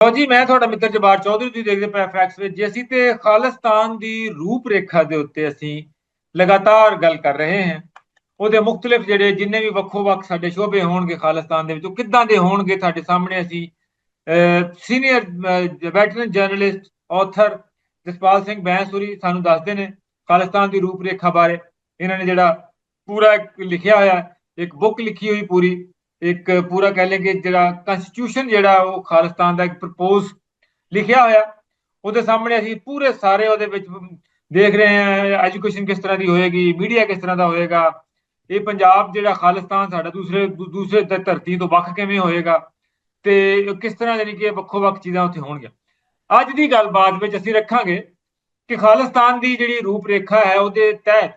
ਲਓ ਜੀ, ਮੈਂ ਤੁਹਾਡਾ ਮਿੱਤਰ ਜਬਾਰ ਚੌਧਰੀ, ਤੁਸੀਂ ਦੇਖਦੇ ਪਏ ਫੈਕਸ ਵਿੱਚ। ਜੇ ਅਸੀਂ ਤੇ ਖਾਲਿਸਤਾਨ ਦੀ ਰੂਪਰੇਖਾ ਦੇ ਉੱਤੇ ਅਸੀਂ ਲਗਾਤਾਰ ਗੱਲ ਕਰ ਰਹੇ ਹਾਂ, ਉਹਦੇ ਮੁxtਲਫ ਜਿਹੜੇ ਜਿੰਨੇ ਵੀ ਵੱਖੋ ਵੱਖ ਸਾਡੇ ਸ਼ੋਭੇ ਹੋਣਗੇ ਖਾਲਿਸਤਾਨ ਦੇ ਵਿੱਚ, ਉਹ ਕਿੱਦਾਂ ਦੇ ਹੋਣਗੇ ਤੁਹਾਡੇ ਸਾਹਮਣੇ ਅਸੀਂ senior veteran journalist author Jaspal Singh Bainsuri ਸਾਨੂੰ ਦੱਸਦੇ ਨੇ ਖਾਲਿਸਤਾਨ ਦੀ ਰੂਪਰੇਖਾ ਬਾਰੇ। ਇਹਨਾਂ ਨੇ ਜਿਹੜਾ ਪੂਰਾ ਲਿਖਿਆ ਹੋਇਆ, ਇੱਕ ਬੁੱਕ ਲਿਖੀ ਹੋਈ ਪੂਰੀ ਇੱਕ ਪੂਰਾ ਕਹਿ ਲਈਏ ਜਿਹੜਾ ਕਨਸਟੀਟਿਊਸ਼ਨ ਜਿਹੜਾ ਉਹ ਖਾਲਿਸਤਾਨ ਦਾ ਇੱਕ ਪ੍ਰਪੋਜ਼ ਲਿਖਿਆ ਹੋਇਆ, ਉਹਦੇ ਸਾਹਮਣੇ ਅਸੀਂ ਪੂਰੇ ਸਾਰੇ ਉਹਦੇ ਵਿੱਚ ਦੇਖ ਰਹੇ ਹਾਂ ਐਜੂਕੇਸ਼ਨ ਕਿਸ ਤਰ੍ਹਾਂ ਦੀ ਹੋਏਗੀ ਮੀਡੀਆ ਕਿਸ ਤਰ੍ਹਾਂ ਦਾ ਹੋਏਗਾ, ਇਹ ਪੰਜਾਬ ਜਿਹੜਾ ਖਾਲਿਸਤਾਨ ਸਾਡਾ ਦੂਸਰੇ ਦੂਸਰੇ ਧਰਤੀ ਤੋਂ ਵੱਖ ਕਿਵੇਂ ਹੋਏਗਾ ਤੇ ਕਿਸ ਤਰ੍ਹਾਂ ਯਾਨੀ ਕਿ ਵੱਖੋ ਵੱਖ ਚੀਜ਼ਾਂ ਉੱਥੇ ਹੋਣਗੀਆਂ। ਅੱਜ ਦੀ ਗੱਲਬਾਤ ਵਿੱਚ ਅਸੀਂ ਰੱਖਾਂਗੇ ਕਿ ਖਾਲਿਸਤਾਨ ਦੀ ਜਿਹੜੀ ਰੂਪਰੇਖਾ ਹੈ ਉਹਦੇ ਤਹਿਤ,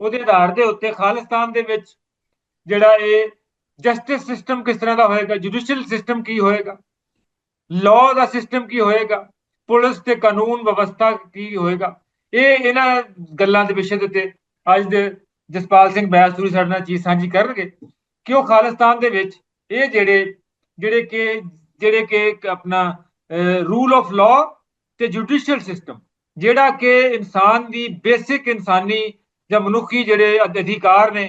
ਉਹਦੇ ਆਧਾਰ ਦੇ ਉੱਤੇ ਖਾਲਿਸਤਾਨ ਦੇ ਵਿੱਚ ਜਿਹੜਾ ਇਹ ਜਸਟਿਸ ਸਿਸਟਮ ਕਿਸ ਤਰ੍ਹਾਂ ਦਾ ਹੋਏਗਾ? ਜੁਡੀਸ਼ੀਅਲ ਸਿਸਟਮ ਕੀ ਹੋਏਗਾ? ਲਾਅ ਦਾ ਸਿਸਟਮ ਕੀ ਹੋਏਗਾ? ਪੁਲਿਸ ਤੇ ਕਾਨੂੰਨ ਵਿਵਸਥਾ ਕੀ ਹੋਏਗਾ? ਇਹ ਇਹਨਾਂ ਗੱਲਾਂ ਦੇ ਵਿਸ਼ੇ ਦੇ ਉੱਤੇ ਅੱਜ ਦੇ ਜਸਪਾਲ ਸਿੰਘ ਬੈਸੂਰੀ ਸਾਡੇ ਨਾਲ ਚੀਜ਼ ਸਾਂਝੀ ਕਰਨਗੇ। ਕਿ ਉਹ ਖਾਲਿਸਤਾਨ ਦੇ ਵਿੱਚ ਇਹ ਜਿਹੜੇ ਜਿਹੜੇ ਕਿ ਜਿਹੜੇ ਕਿ ਆਪਣਾ ਰੂਲ ਆਫ ਲਾਅ ਤੇ ਜੁਡੀਸ਼ੀਅਲ ਸਿਸਟਮ ਜਿਹੜਾ ਕਿ ਇਨਸਾਨ ਦੀ ਬੇਸਿਕ ਇਨਸਾਨੀ ਜਾਂ ਮਨੁੱਖੀ ਜਿਹੜੇ ਅਧਿਕਾਰ ਨੇ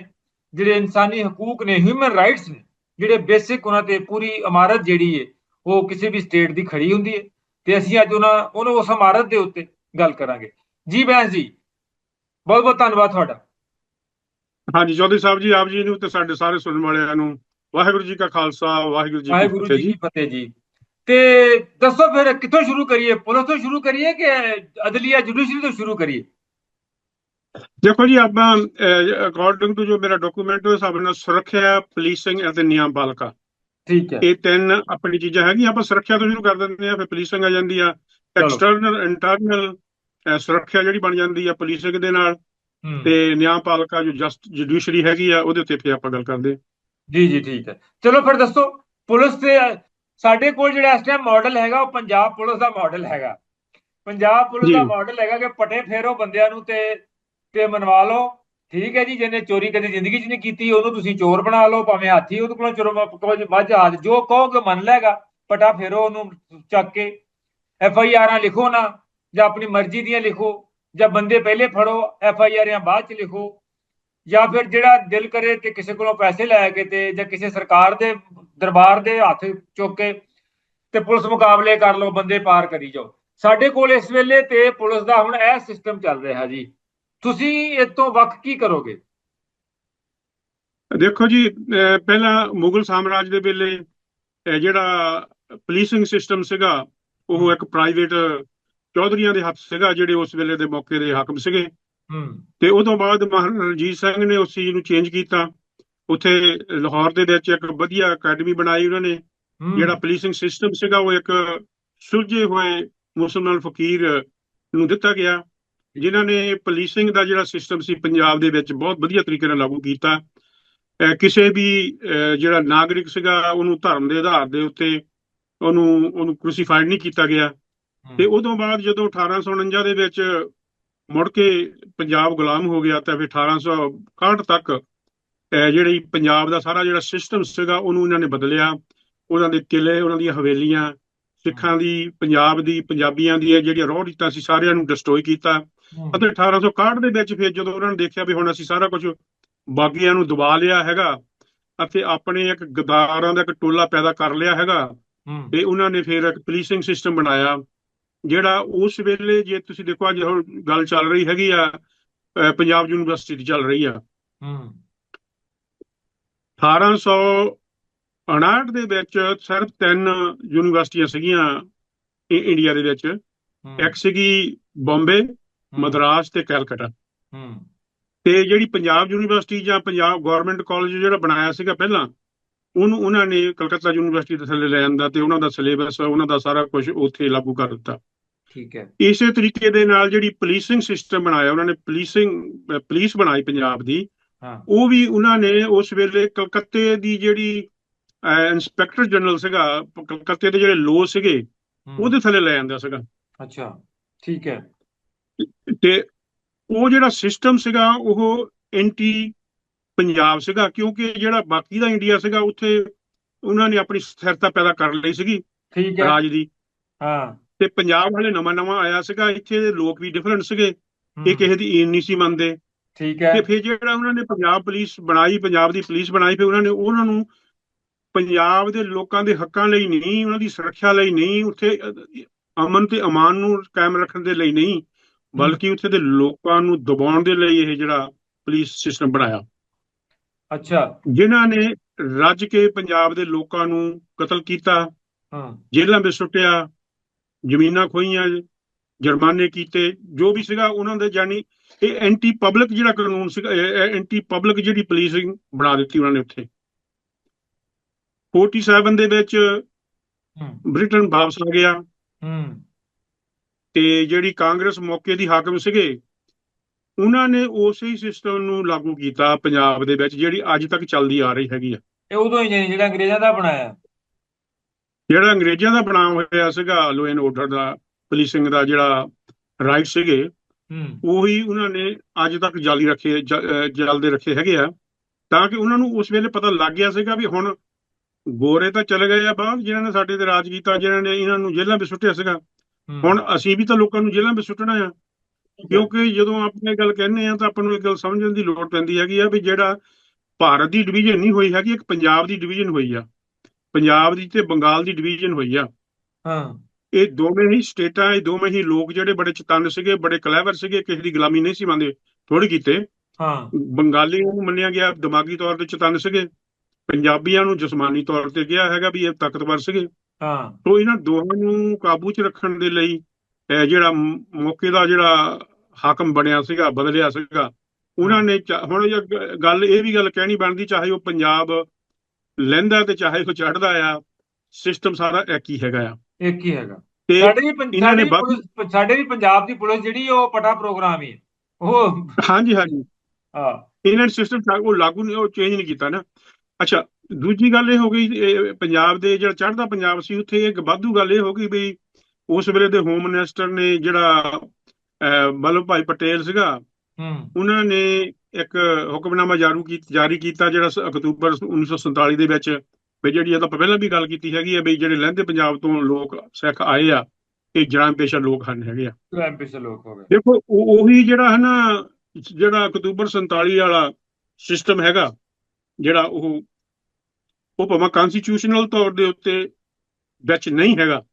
ਜਿਹੜੇ ਇਨਸਾਨੀ ਹਕੂਕ ਨੇ ਹਿਊਮਨ ਰਾਈਟਸ ਨੇ ਜਿਹੜੇ ਬੇਸਿਕ ਉਹਨਾਂ ਤੇ ਪੂਰੀ ਇਮਾਰਤ ਜਿਹੜੀ ਹੈ ਉਹ ਕਿਸੇ ਵੀ ਸਟੇਟ ਦੀ ਖੜੀ ਹੁੰਦੀ ਹੈ ਤੇ ਅਸੀਂ ਅੱਜ ਉਹਨਾਂ ਉਹਨੂੰ ਉਸ ਇਮਾਰਤ ਦੇ ਉੱਤੇ ਗੱਲ ਕਰਾਂਗੇ। ਜੀ ਬੈਂਸ ਜੀ ਬਹੁਤ ਬਹੁਤ ਧੰਨਵਾਦ ਤੁਹਾਡਾ। ਹਾਂਜੀ ਚੌਧਰੀ ਸਾਹਿਬ ਜੀ ਆਪ ਜੀ ਨੂੰ ਤੇ ਸਾਡੇ ਸਾਰੇ ਸੁਣਨ ਵਾਲਿਆਂ ਨੂੰ। ਵਾਹਿਗੁਰੂ ਜੀ ਕਾ ਖਾਲਸਾ ਵਾਹਿਗੁਰੂ ਜੀ। ਕੀ ਫਤਿਹ ਜੀ। ਤੇ ਦੱਸੋ ਫਿਰ ਕਿੱਥੋਂ ਸ਼ੁਰੂ ਕਰੀਏ? ਪੁਲਿਸ ਤੋਂ ਸ਼ੁਰੂ ਕਰੀਏ ਕਿ ਅਦਲੀਆ ਜੁਡੀਸ਼ਰੀ ਤੋਂ ਸ਼ੁਰੂ ਕਰੀਏ? ਦੇਖੋ ਜੀ ਆਪਾਂ ਅਕੋਰਡਿੰਗ ਟੂ ਜੋ ਮੇਰਾ ਡਾਕੂਮੈਂਟ ਹੈ ਹਿਸਾਬ ਨਾਲ ਸੁਰੱਖਿਆ ਪੁਲਿਸਿੰਗ ਅਤੇ ਨਿਆਂਪਾਲਕਾ ਠੀਕ ਹੈ ਇਹ ਤਿੰਨ ਆਪਣੀ ਚੀਜ਼ਾਂ ਹੈਗੀਆਂ ਆਪਾਂ ਸੁਰੱਖਿਆ ਤੋਂ ਸ਼ੁਰੂ ਕਰ ਦਿੰਦੇ ਆ ਫਿਰ ਪੁਲਿਸਿੰਗ ਆ ਜਾਂਦੀ ਆ। ਐਕਸਟਰਨਲ ਇੰਟਰਨਲ ਸੁਰੱਖਿਆ ਜਿਹੜੀ ਬਣ ਜਾਂਦੀ ਆ ਪੁਲਿਸਿੰਗ ਦੇ ਨਾਲ। ਤੇ ਨਿਆਂਪਾਲਕਾ ਜੋ ਜਸਟ ਜੁਡੀਸ਼ਰੀ ਹੈਗੀ ਆ ਉਹਦੇ ਉੱਤੇ ਫਿਰ ਆਪਾਂ ਗੱਲ ਕਰਦੇ। ਜੀ ਜੀ ਠੀਕ ਹੈ ਚਲੋ ਫਿਰ ਦੱਸੋ ਪੁਲਿਸ ਤੇ ਸਾਡੇ ਕੋਲ ਜਿਹੜਾ ਇਸ ਟਾਈਮ ਮਾਡਲ ਹੈਗਾ ਉਹ ਪੰਜਾਬ ਪੁਲਿਸ ਦਾ ਮਾਡਲ ਹੈਗਾ ਪੰਜਾਬ ਪੁਲਿਸ ਦਾ। ਮਾਡਲ ਹੈਗਾ ਕਿ ਪਟੇ ਫੇਰੋ ਬੰਦਿਆਂ ਨੂੰ ਤੇ ਤੇ ਮਨਵਾ ਲਓ। ਠੀਕ ਹੈ ਜੀ, ਜਿਹਨੇ ਚੋਰੀ ਕਦੇ ਜ਼ਿੰਦਗੀ 'ਚ ਨਹੀਂ ਕੀਤੀ, ਉਹਨੂੰ ਤੁਸੀਂ ਚੋਰ ਬਣਾ ਲਓ, ਭਾਵੇਂ ਹਾਥੀ ਉਹਦੇ ਕੋਲੋਂ ਚੋਰ ਮੱਝ ਆਦ, ਜੋ ਕਹੋਗੇ ਮੰਨ ਲੈਗਾ ਪਟਾ ਫੇਰੋ ਉਹਨੂੰ ਚੱਕ ਕੇ। ਐਫ ਆਈ ਆਰਾਂ ਲਿਖੋ ਨਾ, ਜਾਂ ਆਪਣੀ ਮਰਜ਼ੀ ਦੀਆਂ ਲਿਖੋ, ਜਾਂ ਬੰਦੇ ਪਹਿਲੇ ਫੜੋ ਐਫ ਆਈ ਆਰਾਂ ਬਾਅਦ 'ਚ ਲਿਖੋ। ਜਾਂ ਫਿਰ ਜਿਹੜਾ ਦਿਲ ਕਰੇ ਤੇ ਕਿਸੇ ਕੋਲੋਂ ਪੈਸੇ ਲੈ ਕੇ ਤੇ, ਜਾਂ ਕਿਸੇ ਸਰਕਾਰ ਦੇ ਦਰਬਾਰ ਦੇ ਹੱਥ ਚੁੱਕ ਕੇ ਤੇ ਪੁਲਿਸ ਮੁਕਾਬਲੇ ਕਰ ਲਓ, ਬੰਦੇ ਪਾਰ ਕਰੀ ਜਾਓ। ਸਾਡੇ ਕੋਲ ਇਸ ਵੇਲੇ ਤੇ ਪੁਲਿਸ ਦਾ ਹੁਣ ਇਹ ਸਿਸਟਮ ਚੱਲ ਰਿਹਾ ਜੀ। ਤੁਸੀਂ ਇਸ ਤੋਂ ਵੱਖ ਕੀ ਕਰੋਗੇ? ਦੇਖੋ ਜੀ ਪਹਿਲਾਂ ਮੁਗਲ ਸਾਮਰਾਜ ਦੇ ਵੇਲੇ ਜਿਹੜਾ ਪੁਲਿਸਿੰਗ ਸਿਸਟਮ ਸੀਗਾ ਉਹ ਇੱਕ ਪ੍ਰਾਈਵੇਟ ਚੌਧਰੀਆਂ ਦੇ ਹੱਥ ਸੀਗਾ ਜਿਹੜੇ ਉਸ ਵੇਲੇ ਦੇ ਮੌਕੇ ਦੇ ਹਾਕਮ ਸੀਗੇ। ਤੇ ਤੋਂ ਬਾਅਦ ਮਹਾਰਾਜਾ ਰਣਜੀਤ ਸਿੰਘ ਨੇ ਉਸ ਚੀਜ਼ ਨੂੰ ਚੇਂਜ ਕੀਤਾ। ਉੱਥੇ ਲਾਹੌਰ ਦੇ ਵਿੱਚ ਇੱਕ ਵਧੀਆ ਅਕੈਡਮੀ ਬਣਾਈ ਉਹਨਾਂ ਨੇ। ਜਿਹੜਾ ਪੁਲਿਸਿੰਗ ਸਿਸਟਮ ਸੀਗਾ ਉਹ ਇੱਕ ਸੁਲਝੇ ਹੋਏ ਮੁਸਲਮਾਨ ਫਕੀਰ ਨੂੰ ਦਿੱਤਾ ਗਿਆ। ਜਿਨ੍ਹਾਂ ਨੇ ਪੁਲਿਸਿੰਗ ਦਾ ਜਿਹੜਾ ਸਿਸਟਮ ਸੀ ਪੰਜਾਬ ਦੇ ਵਿੱਚ ਬਹੁਤ ਵਧੀਆ ਤਰੀਕੇ ਨਾਲ ਲਾਗੂ ਕੀਤਾ। ਕਿਸੇ ਵੀ ਜਿਹੜਾ ਨਾਗਰਿਕ ਸੀਗਾ ਉਹਨੂੰ ਧਰਮ ਦੇ ਆਧਾਰ ਦੇ ਉੱਤੇ ਉਹਨੂੰ ਉਹਨੂੰ ਕ੍ਰੂਸੀਫਾਈਡ ਨਹੀਂ ਕੀਤਾ ਗਿਆ। ਤੇ ਉਦੋਂ ਬਾਅਦ ਜਦੋਂ 1849 ਦੇ ਵਿੱਚ ਮੁੜ ਕੇ ਪੰਜਾਬ ਗੁਲਾਮ ਹੋ ਗਿਆ ਤਾਂ ਫਿਰ 1861 ਤੱਕ ਜਿਹੜੀ ਪੰਜਾਬ ਦਾ ਸਾਰਾ ਜਿਹੜਾ ਸਿਸਟਮ ਸੀਗਾ ਉਹਨੂੰ ਇਹਨਾਂ ਨੇ ਬਦਲਿਆ। ਉਹਨਾਂ ਦੇ ਕਿਲੇ ਉਹਨਾਂ ਦੀਆਂ ਹਵੇਲੀਆਂ ਸਿੱਖਾਂ ਦੀ ਪੰਜਾਬ ਦੀ ਪੰਜਾਬੀਆਂ ਦੀ ਜਿਹੜੀਆਂ ਰੋਹ ਰੀਤਾਂ ਸੀ ਸਾਰਿਆਂ ਨੂੰ ਡਿਸਟਰੋਏ ਕੀਤਾ। ਅਤੇ 1861 ਦੇ ਵਿੱਚ ਫਿਰ ਜਦੋਂ ਉਹਨਾਂ ਨੇ ਦੇਖਿਆ ਵੀ ਹੁਣ ਅਸੀਂ ਸਾਰਾ ਕੁਝ ਬਾਗੀਆਂ ਨੂੰ ਦਬਾ ਲਿਆ ਹੈਗਾ ਅਤੇ ਆਪਣੇ ਇੱਕ ਗਦਾਰਾਂ ਦਾ ਇੱਕ ਟੋਲਾ ਪੈਦਾ ਕਰ ਲਿਆ ਹੈਗਾ ਤੇ ਉਹਨਾਂ ਨੇ ਫਿਰ ਇੱਕ ਪੁਲਿਸਿੰਗ ਸਿਸਟਮ ਬਣਾਇਆ ਜਿਹੜਾ ਉਸ ਵੇਲੇ ਜੇ ਤੁਸੀਂ ਦੇਖੋ ਅੱਜ ਹੁਣ ਗੱਲ ਚੱਲ ਰਹੀ ਹੈਗੀ ਆ ਪੰਜਾਬ ਯੂਨੀਵਰਸਿਟੀ ਦੀ ਚੱਲ ਰਹੀ ਆ। ਹੂੰ। 1859 ਦੇ ਵਿੱਚ ਸਿਰਫ ਤਿੰਨ ਯੂਨੀਵਰਸਿਟੀਆਂ ਸੀਗੀਆਂ ਇੰਡੀਆ ਦੇ ਵਿੱਚ। ਇੱਕ ਸੀਗੀ ਬੰਬੇ ਮਦਰਾਸ ਤੇ ਕੈਲਕਟਾ। ਹੂੰ, ਤੇ ਜਿਹੜੀ ਪੰਜਾਬ ਯੂਨੀਵਰਸਿਟੀ ਜਾਂ ਪੰਜਾਬ ਗਵਰਨਮੈਂਟ ਕਾਲਜ ਜਿਹੜਾ ਬਣਾਇਆ ਸੀਗਾ ਪਹਿਲਾਂ ਉਹਨੂੰ ਉਹਨਾਂ ਨੇ ਕਲਕੱਤਾ ਯੂਨੀਵਰਸਿਟੀ ਦੇ ਥੱਲੇ ਲੈ ਜਾਂਦਾ ਤੇ ਉਹਨਾਂ ਦਾ ਸਿਲੇਬਸ ਉਹਨਾਂ ਦਾ ਸਾਰਾ ਕੁਝ ਉੱਥੇ ਲਾਗੂ ਕਰ ਦਿੱਤਾ। ਠੀਕ ਹੈ। ਇਸੇ ਤਰੀਕੇ ਦੇ ਨਾਲ ਜਿਹੜੀ ਪੁਲਿਸਿੰਗ ਸਿਸਟਮ ਬਣਾਇਆ ਉਹਨਾਂ ਨੇ ਪੁਲਿਸਿੰਗ ਪੁਲਿਸ ਬਣਾਈ ਪੰਜਾਬ ਦੀ। ਹਾਂ। ਉਹ ਵੀ ਉਹਨਾਂ ਨੇ ਉਸ ਵੇਲੇ ਕਲਕੱਤੇ ਦੀ ਜਿਹੜੀ ਇਨਸਪੈਕਟਰ ਜਨਰਲ ਸੀਗਾ ਕਲਕੱਤੇ ਦੇ ਜਿਹੜੇ ਲੋ ਸੀਗੇ ਉਹਦੇ ਥੱਲੇ ਲੈ ਜਾਂਦਾ ਸੀਗਾ। ਅੱਛਾ ਠੀਕ ਹੈ। ਤੇ ਉਹ ਜਿਹੜਾ ਸਿਸਟਮ ਸੀਗਾ ਉਹ ਐਂਟੀ ਪੰਜਾਬ ਸੀਗਾ ਕਿਉਂਕਿ ਜਿਹੜਾ ਬਾਕੀ ਦਾ ਇੰਡੀਆ ਸੀਗਾ ਉੱਥੇ ਉਹਨਾਂ ਨੇ ਆਪਣੀ ਸਥਿਰਤਾ ਪੈਦਾ ਕਰ ਲਈ ਸੀਗੀ ਠੀਕ ਹੈ। ਰਾਜ ਦੀ। ਹਾਂ। ਤੇ ਪੰਜਾਬ ਵਾਲੇ ਨਵਾਂ ਨਵਾਂ ਆਇਆ ਸੀਗਾ ਇੱਥੇ ਦੇ ਲੋਕ ਵੀ ਡਿਫਰੈਂਟ ਸੀਗੇ ਇਹ ਕਿਸੇ ਦੀ ਈਨ ਨਹੀਂ ਸੀ ਮੰਨਦੇ। ਠੀਕ ਹੈ। ਤੇ ਫਿਰ ਜਿਹੜਾ ਉਹਨਾਂ ਨੇ ਪੰਜਾਬ ਪੁਲਿਸ ਬਣਾਈ ਪੰਜਾਬ ਦੀ ਪੁਲਿਸ ਬਣਾਈ ਫਿਰ ਉਹਨਾਂ ਨੇ ਉਹਨਾਂ ਨੂੰ ਪੰਜਾਬ ਦੇ ਲੋਕਾਂ ਦੇ ਹੱਕਾਂ ਲਈ ਨਹੀਂ ਉਹਨਾਂ ਦੀ ਸੁਰੱਖਿਆ ਲਈ ਨਹੀਂ ਉੱਥੇ ਅਮਨ ਤੇ ਅਮਾਨ ਨੂੰ ਕਾਇਮ ਰੱਖਣ ਦੇ ਲਈ ਨਹੀਂ। ਬਲਕਿ ਉੱਥੇ ਦੇ ਲੋਕਾਂ ਨੂੰ ਦਬਾਉਣ ਦੇ ਲਈ ਇਹ ਜਿਹੜਾ ਪੁਲਿਸ ਸਿਸਟਮ ਬਣਾਇਆ। ਅੱਛਾ। ਜਿਨ੍ਹਾਂ ਨੇ ਰੱਜ ਕੇ ਪੰਜਾਬ ਦੇ ਲੋਕਾਂ ਨੂੰ ਕਤਲ ਕੀਤਾ ਹਾਂ। ਜੇਲ੍ਹਾਂ ਵਿੱਚ ਸੁੱਟਿਆ ਜ਼ਮੀਨਾਂ ਖੋਈਆਂ ਜੁਰਮਾਨੇ ਕੀਤੇ ਜੋ ਵੀ ਸੀਗਾ ਉਹਨਾਂ ਦੇ ਜਾਨੀ ਇਹ ਐਂਟੀ ਪਬਲਿਕ ਜਿਹੜਾ ਕਾਨੂੰਨ ਸੀਗਾ ਐਂਟੀ ਪਬਲਿਕ ਜਿਹੜੀ ਪੁਲਿਸਿੰਗ ਬਣਾ ਦਿੱਤੀ ਉਹਨਾਂ ਨੇ ਉੱਥੇ। 47 ਦੇ ਵਿੱਚ ਬ੍ਰਿਟਨ ਵਾਪਸ ਆ ਗਿਆ। ਹੂੰ। ਤੇ ਜਿਹੜੀ ਕਾਂਗਰਸ ਮੌਕੇ ਦੀ ਹਾਕਮ ਸੀਗੇ ਉਹਨਾਂ ਨੇ ਉਸੇ ਹੀ ਸਿਸਟਮ ਨੂੰ ਲਾਗੂ ਕੀਤਾ ਪੰਜਾਬ ਦੇ ਵਿੱਚ ਜਿਹੜੀ ਅੱਜ ਤੱਕ ਚੱਲਦੀ ਆ ਰਹੀ ਹੈਗੀ ਆ। ਇਹ ਉਦੋਂ ਹੀ ਜਿਹੜਾ ਅੰਗਰੇਜ਼ਾਂ ਦਾ ਬਣਾਇਆ। ਜਿਹੜਾ ਅੰਗਰੇਜ਼ਾਂ ਦਾ ਬਣਾਇਆ ਹੋਇਆ ਸੀਗਾ ਲੋ ਐਂਡ ਆਰਡਰ ਦਾ ਪੁਲਿਸਿੰਗ ਦਾ ਜਿਹੜਾ ਰਾਈਟ ਸੀਗੇ ਉਹੀ ਉਹਨਾਂ ਨੇ ਅੱਜ ਤੱਕ ਜਾਰੀ ਰੱਖੇ ਜਲਦੇ ਰੱਖੇ ਹੈਗੇ ਆ। ਤਾਂ ਕਿ ਉਹਨਾਂ ਨੂੰ ਉਸ ਵੇਲੇ ਪਤਾ ਲੱਗ ਗਿਆ ਸੀਗਾ ਵੀ ਹੁਣ ਗੋਰੇ ਤਾਂ ਚਲੇ ਗਏ ਆ ਬਾਹਰ ਜਿਨ੍ਹਾਂ ਨੇ ਸਾਡੇ ਤੇ ਰਾਜ ਕੀਤਾ ਜਿਨ੍ਹਾਂ ਨੇ ਇਹਨਾਂ ਨੂੰ ਜੇਲ੍ਹਾਂ ਵਿੱਚ ਸੁੱਟਿਆ ਸੀਗਾ। ਹੁਣ ਅਸੀਂ ਵੀ ਤਾਂ ਲੋਕਾਂ ਨੂੰ ਜੇਲ੍ਹਾਂ ਵਿੱਚ ਸੁੱਟਣਾ ਆ। ਕਿਉਂਕਿ ਜਦੋਂ ਆਪਾਂ ਇਹ ਗੱਲ ਕਹਿੰਦੇ ਆ ਤਾਂ ਆਪਾਂ ਨੂੰ ਇਹ ਗੱਲ ਸਮਝਣ ਦੀ ਲੋੜ ਪੈਂਦੀ ਹੈਗੀ ਆ ਵੀ ਜਿਹੜਾ ਭਾਰਤ ਦੀ ਡਿਵੀਜ਼ਨ ਨਹੀਂ ਹੋਈ ਹੈਗੀ ਇੱਕ ਪੰਜਾਬ ਦੀ ਡਿਵੀਜ਼ਨ ਹੋਈ ਆ। ਪੰਜਾਬ ਦੀ ਤੇ ਬੰਗਾਲ ਦੀ ਡਿਵੀਜ਼ਨ ਹੋਈ ਆ। ਹਾਂ। ਇਹ ਦੋਵੇਂ ਹੀ ਸਟੇਟਾਂ ਇਹ ਦੋਵੇਂ ਹੀ ਲੋਕ ਜਿਹੜੇ ਬੜੇ ਚਤੰਨ ਸੀਗੇ ਬੜੇ ਕਲੇਵਰ ਸੀਗੇ ਕਿਸੇ ਦੀ ਗੁਲਾਮੀ ਨਹੀਂ ਸੀ ਮੰਨਦੇ ਥੋੜੀ ਕੀਤੇ। ਹਾਂ। ਬੰਗਾਲੀਆਂ ਨੂੰ ਮੰਨਿਆ ਗਿਆ ਦਿਮਾਗੀ ਤੌਰ ਤੇ ਚਤੰਨ ਸੀਗੇ। ਪੰਜਾਬੀਆਂ ਨੂੰ ਜਿਸਮਾਨੀ ਤੌਰ ਤੇ ਕਿਹਾ ਹੈਗਾ ਵੀ ਇਹ ਤਾਕਤਵਰ ਸੀਗੇ। ਹਾਂ। ਤੋਂ ਇਹਨਾਂ ਦੋਹਾਂ ਨੂੰ ਕਾਬੂ 'ਚ ਰੱਖਣ ਦੇ ਲਈ ਜਿਹੜਾ ਮੌਕੇ ਦਾ ਜਿਹੜਾ ਹਾਕਮ ਬਣਿਆ ਸੀਗਾ ਬਦਲਿਆ ਸੀਗਾ ਉਹਨਾਂ ਨੇ ਹੁਣ ਇਹ ਗੱਲ ਇਹ ਵੀ ਗੱਲ ਕਹਿਣੀ ਬਣਦੀ ਚਾਹੇ ਉਹ ਪੰਜਾਬ ਲੈਂਦਾ ਤੇ ਚਾਹੇ ਉਹ ਚੜਦਾ ਆ ਸਿਸਟਮ ਸਾਰਾ ਇੱਕ ਹੀ ਹੈਗਾ ਆ। ਇੱਕ ਹੀ ਹੈਗਾ ਸਾਡੇ ਵੀ ਇਹਨਾਂ ਨੇ ਸਾਡੀ ਵੀ ਪੰਜਾਬ ਦੀ ਪੁਲਿਸ ਜਿਹੜੀ ਉਹ ਪਟਾ ਪ੍ਰੋਗਰਾਮ ਹੀ ਹੈ। ਉਹ ਹਾਂਜੀ ਹਾਂਜੀ। ਹਾਂ। ਇਹਨਾਂ ਨੇ ਸਿਸਟਮ ਉਹ ਲਾਗੂ ਨਹੀਂ ਉਹ ਚੇਂਜ ਨਹੀਂ ਕੀਤਾ ਨਾ। ਅੱਛਾ ਦੂਜੀ ਗੱਲ ਇਹ ਹੋ ਗਈ ਪੰਜਾਬ ਦੇ ਜਿਹੜਾ ਚੜ੍ਹਦਾ ਪੰਜਾਬ ਸੀ ਉੱਥੇ ਇੱਕ ਵਾਧੂ ਗੱਲ ਇਹ ਹੋ ਗਈ ਵੀ ਉਸ ਵੇਲੇ ਦੇ ਹੋਮ ਮਿਨਿਸਟਰ ਨੇ ਜਿਹੜਾ ਵਲਭ ਭਾਈ ਪਟੇਲ ਸੀਗਾ ਹੂੰ। ਉਹਨਾਂ ਨੇ ਇੱਕ ਹੁਕਮਨਾਮਾ ਜਾਰੂ ਕੀ ਜਾਰੀ ਕੀਤਾ ਜਿਹੜਾ ਅਕਤੂਬਰ 1947 ਦੇ ਵਿੱਚ ਵੀ ਜਿਹੜੀ ਇਹਦਾ ਪਹਿਲਾਂ ਵੀ ਗੱਲ ਕੀਤੀ ਹੈਗੀ ਹੈ ਵੀ ਜਿਹੜੇ ਲਹਿੰਦੇ ਪੰਜਾਬ ਤੋਂ ਲੋਕ ਸਿੱਖ ਆਏ ਆ ਇਹ ਜਰਾਂ ਪੇਸ਼ਾ ਲੋਕ ਹਨ ਹੈਗੇ ਆ। ਐਮਪੀ ਲੋਕ ਹੋ ਗਏ। ਦੇਖੋ ਉਹ- ਉਹੀ ਜਿਹੜਾ ਹੈ ਨਾ ਜਿਹੜਾ ਅਕਤੂਬਰ 47 ਵਾਲਾ ਸਿਸਟਮ ਹੈਗਾ ਜਿਹੜਾ ਉਹ ਉਹ ਭਾਵੇਂ ਕਨਸਟੀਟਿਊਸ਼ਨਲ ਤੌਰ ਦੇ ਉੱਤੇ ਵਿੱਚ ਨਹੀਂ ਹੈਗਾ।